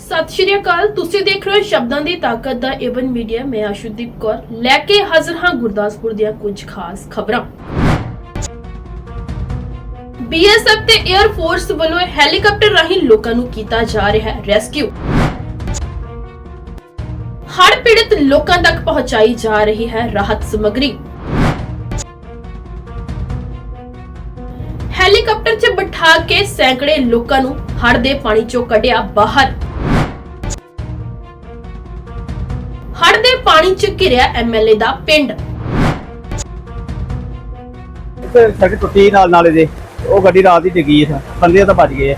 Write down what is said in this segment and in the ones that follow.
ਸਤਿ ਸ਼੍ਰੀ ਅਕਾਲ। ਤੁਸੀਂ ਦੇਖ ਰਹੇ ਹੋ ਸ਼ਬਦਾਂ ਦੀ ਤਾਕਤ ਦਾ ਏਵਨ ਮੀਡੀਆ। ਮੈਂ ਆਸ਼ੂਦੀਪ ਕੌਰ। ਲੈ ਕੇ ਹਾਜ਼ਰ ਹਾਂ ਗੁਰਦਾਸਪੁਰ ਦੀਆਂ ਕੁਝ ਖਾਸ ਖਬਰਾਂ। ਬੀਐਸਐਫ ਤੇ 에ਅਰ ਫੋਰਸ ਵੱਲੋਂ ਹੈਲੀਕਾਪਟਰ ਰਾਹੀਂ ਲੋਕਾਂ ਨੂੰ ਕੀਤਾ ਜਾ ਰਿਹਾ ਹੈ ਰੈਸਕਿਊ। ਹੜ੍ਹ ਪੀੜਤ ਲੋਕਾਂ ਤੱਕ ਪਹੁੰਚਾਈ ਜਾ ਰਹੀ ਹੈ ਰਾਹਤ ਸਮੱਗਰੀ। ਹੈਲੀਕਾਪਟਰ 'ਚ ਬਿਠਾ ਕੇ ਸੈਂਕੜੇ ਲੋਕਾਂ ਨੂੰ ਹੜ ਦੇ ਪਾਣੀ 'ਚੋਂ ਕੱਢਿਆ ਬਾਹਰ। ਹੜ੍ਹ ਦੇ ਪਾਣੀ 'ਚ ਘਿਰਿਆ ਐਮਐਲਏ ਦਾ ਪਿੰਡ। ਇੱਕ ਸੜਕ ਟੁੱਟੀ ਨਾਲ ਨਾਲੇ ਦੇ ਉਹ ਗੱਡੀ ਰਾਤ ਦੀ ਡਿੱਗੀ ਹੈ ਬੰਦੇ ਤਾਂ ਭੱਜ ਗਏ ਆ।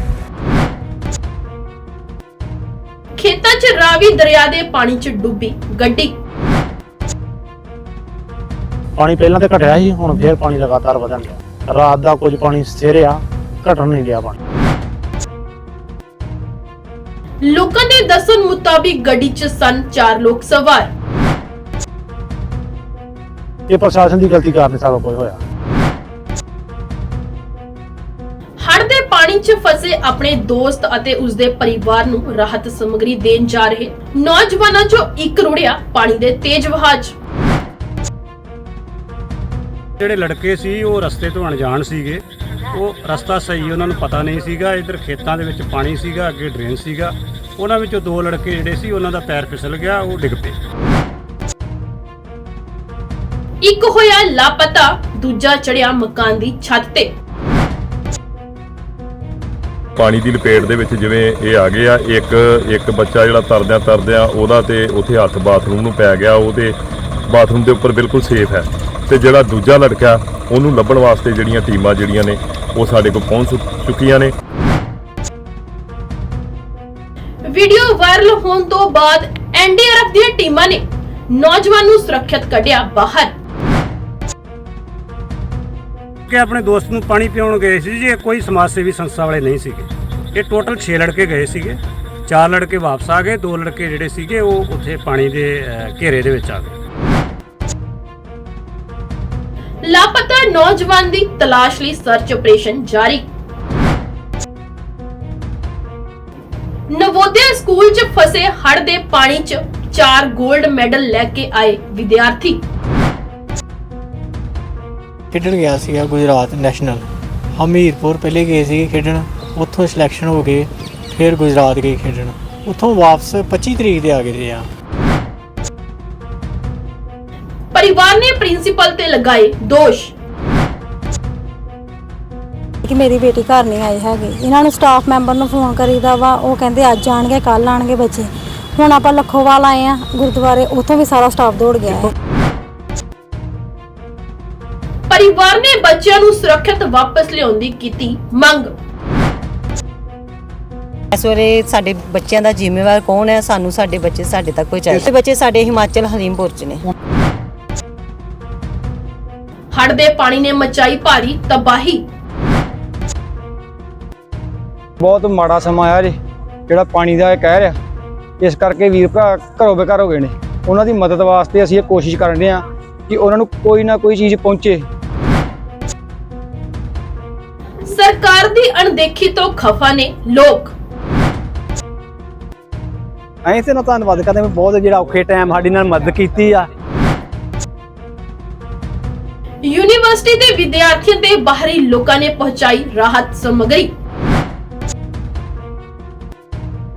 ਖੇਤਾਂ 'ਚ ਰਾਵੀ ਦਰਿਆ ਦੇ ਪਾਣੀ 'ਚ ਡੁੱਬੀ ਗੱਡੀ। ਪਾਣੀ ਪਹਿਲਾਂ ਤੇ ਘਟਿਆ ਸੀ ਹੁਣ ਫੇਰ ਪਾਣੀ ਲਗਾਤਾਰ ਵਧਣ ਗਿਆ ਰਾਤ ਦਾ ਕੁਝ ਪਾਣੀ ਸਥਿਰਿਆ ਘਟਣ ਨਹੀਂ ਗਿਆ ਪਾਣੀ। ਲੋਕਾਂ ਦੇ ਦੱਸਣ ਮੁਤਾਬਿਕ ਗੱਡੀ 'ਚ ਸਨ ਚਾਰ ਲੋਕ ਸਵਾਰ। ਇਹ ਪ੍ਰਸ਼ਾਸਨ ਦੀ ਗਲਤੀ ਕਾਰਨ ਸਾਰਾ ਕੁਝ ਹੋਇਆ। ਹੜ੍ਹ ਦੇ ਪਾਣੀ 'ਚ ਫਸੇ ਆਪਣੇ ਦੋਸਤ ਅਤੇ ਉਸਦੇ ਪਰਿਵਾਰ ਨੂੰ ਰਾਹਤ ਸਮੱਗਰੀ ਦੇਣ ਜਾ ਰਹੇ ਨੌਜਵਾਨਾਂ 'ਚੋਂ ਇੱਕ ਰੁੜਿਆ ਪਾਣੀ ਦੇ ਤੇਜ਼ ਵਹਾਅ 'ਚ। ਜਿਹੜੇ ਲੜਕੇ ਸੀ ਉਹ ਰਸਤੇ ਤੋਂ ਅਣਜਾਣ ਸੀਗੇ। ਉਹ ਰਸਤਾ ਸਹੀ ਉਹਨਾਂ ਨੂੰ ਪਤਾ ਨਹੀਂ ਸੀਗਾ ਇਧਰ ਖੇਤਾਂ ਦੇ ਵਿੱਚ ਪਾਣੀ ਸੀਗਾ ਅੱਗੇ ਡਰੇਨ ਸੀਗਾ। ਉਹਨਾਂ ਵਿੱਚੋਂ ਦੋ ਲੜਕੇ ਜਿਹੜੇ ਸੀ ਉਹਨਾਂ ਦਾ ਪੈਰ ਫਿਸਲ ਗਿਆ ਉਹ ਡਿੱਗ ਪਏ। ਇੱਕ ਹੋਇਆ ਲਾਪਤਾ ਦੂਜਾ ਚੜਿਆ ਮਕਾਨ ਦੀ ਛੱਤ ਤੇ। ਪਾਣੀ ਦੀ ਲਪੇਟ ਦੇ ਵਿੱਚ ਜਿਵੇਂ ਇਹ ਆ ਗਏ ਆ ਇੱਕ ਇੱਕ ਬੱਚਾ ਜਿਹੜਾ ਤਰਦਿਆਂ ਤਰਦਿਆਂ ਉਹਦਾ ਤੇ ਉੱਥੇ ਹੱਥ ਬਾਥਰੂਮ ਨੂੰ ਪੈ ਗਿਆ ਉਹ ਤੇ ਬਾਥਰੂਮ ਦੇ ਉੱਪਰ ਬਿਲਕੁਲ ਸੇਫ ਹੈ। ਤੇ ਜਿਹੜਾ ਦੂਜਾ ਲੜਕਾ ਉਹਨੂੰ ਲੱਭਣ ਵਾਸਤੇ ਜਿਹੜੀਆਂ ਟੀਮਾਂ ਜਿਹੜੀਆਂ ਨੇ ਉਹ ਸਾਡੇ ਕੋਲ ਪਹੁੰਚ ਚੁੱਕੀਆਂ ਨੇ। ਵੀਡੀਓ ਵਾਇਰਲ ਹੋਣ ਤੋਂ ਬਾਅਦ ਐਨਡੀਆਰਐਫ ਦੀਆਂ ਟੀਮਾਂ ਨੇ ਨੌਜਵਾਨ ਨੂੰ ਸੁਰੱਖਿਅਤ ਕੱਢਿਆ ਬਾਹਰ। ਕਿ ਆਪਣੇ ਦੋਸਤ ਨੂੰ ਪਾਣੀ ਪਿਉਣ ਗਏ ਸੀ ਜੀ ਇਹ ਕੋਈ ਸਮਾਜ ਸੇਵੀ ਸੰਸਥਾ ਵਾਲੇ ਨਹੀਂ ਸੀਗੇ। ਇਹ ਟੋਟਲ 6 ਲੜਕੇ ਗਏ ਸੀਗੇ ਚਾਰ ਲੜਕੇ ਵਾਪਸ ਆ ਗਏ ਦੋ ਲੜਕੇ ਜਿਹੜੇ ਸੀਗੇ ਉਹ ਉੱਥੇ ਪਾਣੀ ਦੇ ਅਹ, ਘੇਰੇ ਦੇ ਵਿੱਚ ਆ ਗਏ। ਲਾਪਤਾ ਨੌਜਵਾਨ ਦੀ ਤਲਾਸ਼ ਲਈ ਸਰਚ ਆਪਰੇਸ਼ਨ ਜਾਰੀ। ਨਵੋਦਿਆ ਸਕੂਲ 'ਚ ਫਸੇ ਹੜ੍ਹ ਦੇ ਪਾਣੀ 'ਚ ਚਾਰ 골ਡ ਮੈਡਲ ਲੈ ਕੇ ਆਏ ਵਿਦਿਆਰਥੀ। ਖੇਡਣ ਗਿਆ ਸੀਗਾ ਗੁਜਰਾਤ ਨੈਸ਼ਨਲ। ਹਮੀਰਪੁਰ ਪਹਿਲੇ ਗਏ ਸੀ ਖੇਡਣ, ਉੱਥੋਂ ਸਿਲੈਕਸ਼ਨ ਹੋ ਗਏ ਫਿਰ ਗੁਜਰਾਤ ਗਏ ਖੇਡਣ। ਉੱਥੋਂ ਵਾਪਸ 25 ਤਰੀਕ ਦੇ ਆ ਗਏ ਆ ਪਰਿਵਾਰ ਨੇ ਪ੍ਰਿੰਸੀਪਲ ਤੇ ਲਗਾਏ ਦੋਸ਼। ਕਿ ਮੇਰੀ ਬੇਟੀ ਘਰ ਨਹੀਂ ਆਈ ਹੈਗੀ। ਇਹਨਾਂ ਨੂੰ ਸਟਾਫ ਮੈਂਬਰ ਨੂੰ ਫੋਨ ਕਰੀਦਾ ਵਾ ਉਹ ਕਹਿੰਦੇ ਅੱਜ ਆਣਗੇ ਕੱਲ ਆਣਗੇ ਬੱਚੇ। ਹੁਣ ਆਪਾਂ ਲੱਖੋਵਾਲ ਆਏ ਆ ਗੁਰਦੁਆਰੇ ਉੱਥੋਂ ਵੀ ਸਾਰਾ ਸਟਾਫ ਦੌੜ ਗਿਆ ਹੈ। ਪਰਿਵਾਰ ਨੇ ਬੱਚਿਆਂ ਨੂੰ ਸੁਰੱਖਿਅਤ ਵਾਪਸ ਲਿਆਉਣ ਦੀ ਕੀਤੀ ਮੰਗ। ਇਸ ਵੇਲੇ ਸਾਡੇ ਬੱਚਿਆਂ ਦਾ ਜ਼ਿੰਮੇਵਾਰ ਕੌਣ ਹੈ? ਸਾਨੂੰ ਸਾਡੇ ਬੱਚੇ ਸਾਡੇ ਤੱਕ ਤੇ ਬੱਚੇ ਸਾਡੇ ਹਿਮਾਚਲ ਹਰੀਮਪੁਰ ਚ ਨੇ। ਹੜ੍ਹ ਦੇ ਪਾਣੀ ਨੇ ਮਚਾਈ ਭਾਰੀ ਤਬਾਹੀ। ਬਹੁਤ ਮਾੜਾ ਸਮਾਂ ਆਇਆ ਜੀ ਜਿਹੜਾ ਪਾਣੀ ਦਾ ਇਹ ਕਹਿ ਰਿਹਾ। ਇਸ ਕਰਕੇ ਵੀਰ ਭਰਾ ਘਰੋਂ ਬੇਘਰ ਹੋ ਗਏ ਨੇ। ਉਹਨਾਂ ਦੀ ਮਦਦ ਵਾਸਤੇ ਅਸੀਂ ਇਹ ਕੋਸ਼ਿਸ਼ ਕਰਨ ਰਹੇ ਹਾਂ ਕਿ ਉਹਨਾਂ ਨੂੰ ਕੋਈ ਨਾ ਕੋਈ ਚੀਜ਼ ਪਹੁੰਚੇ। ਸਰਕਾਰ ਦੀ ਅਣਦੇਖੀ ਤੋਂ ਖਫਾ ਨੇ ਲੋਕ। ਅਸੀਂ ਤੇ ਨਾ ਧੰਨਵਾਦ ਕਰਦੇ ਹਾਂ ਵੀ ਬਹੁਤ ਜਿਹੜਾ ਔਖੇ ਟਾਈਮ ਸਾਡੀ ਨਾਲ ਮਦਦ ਕੀਤੀ ਆ। ਯੂਨੀਵਰਸਿਟੀ ਦੇ ਵਿਦਿਆਰਥੀਆਂ ਤੇ ਬਾਹਰੀ ਲੋਕਾਂ ਨੇ ਪਹੁੰਚਾਈ ਰਾਹਤ ਸਮੱਗਰੀ।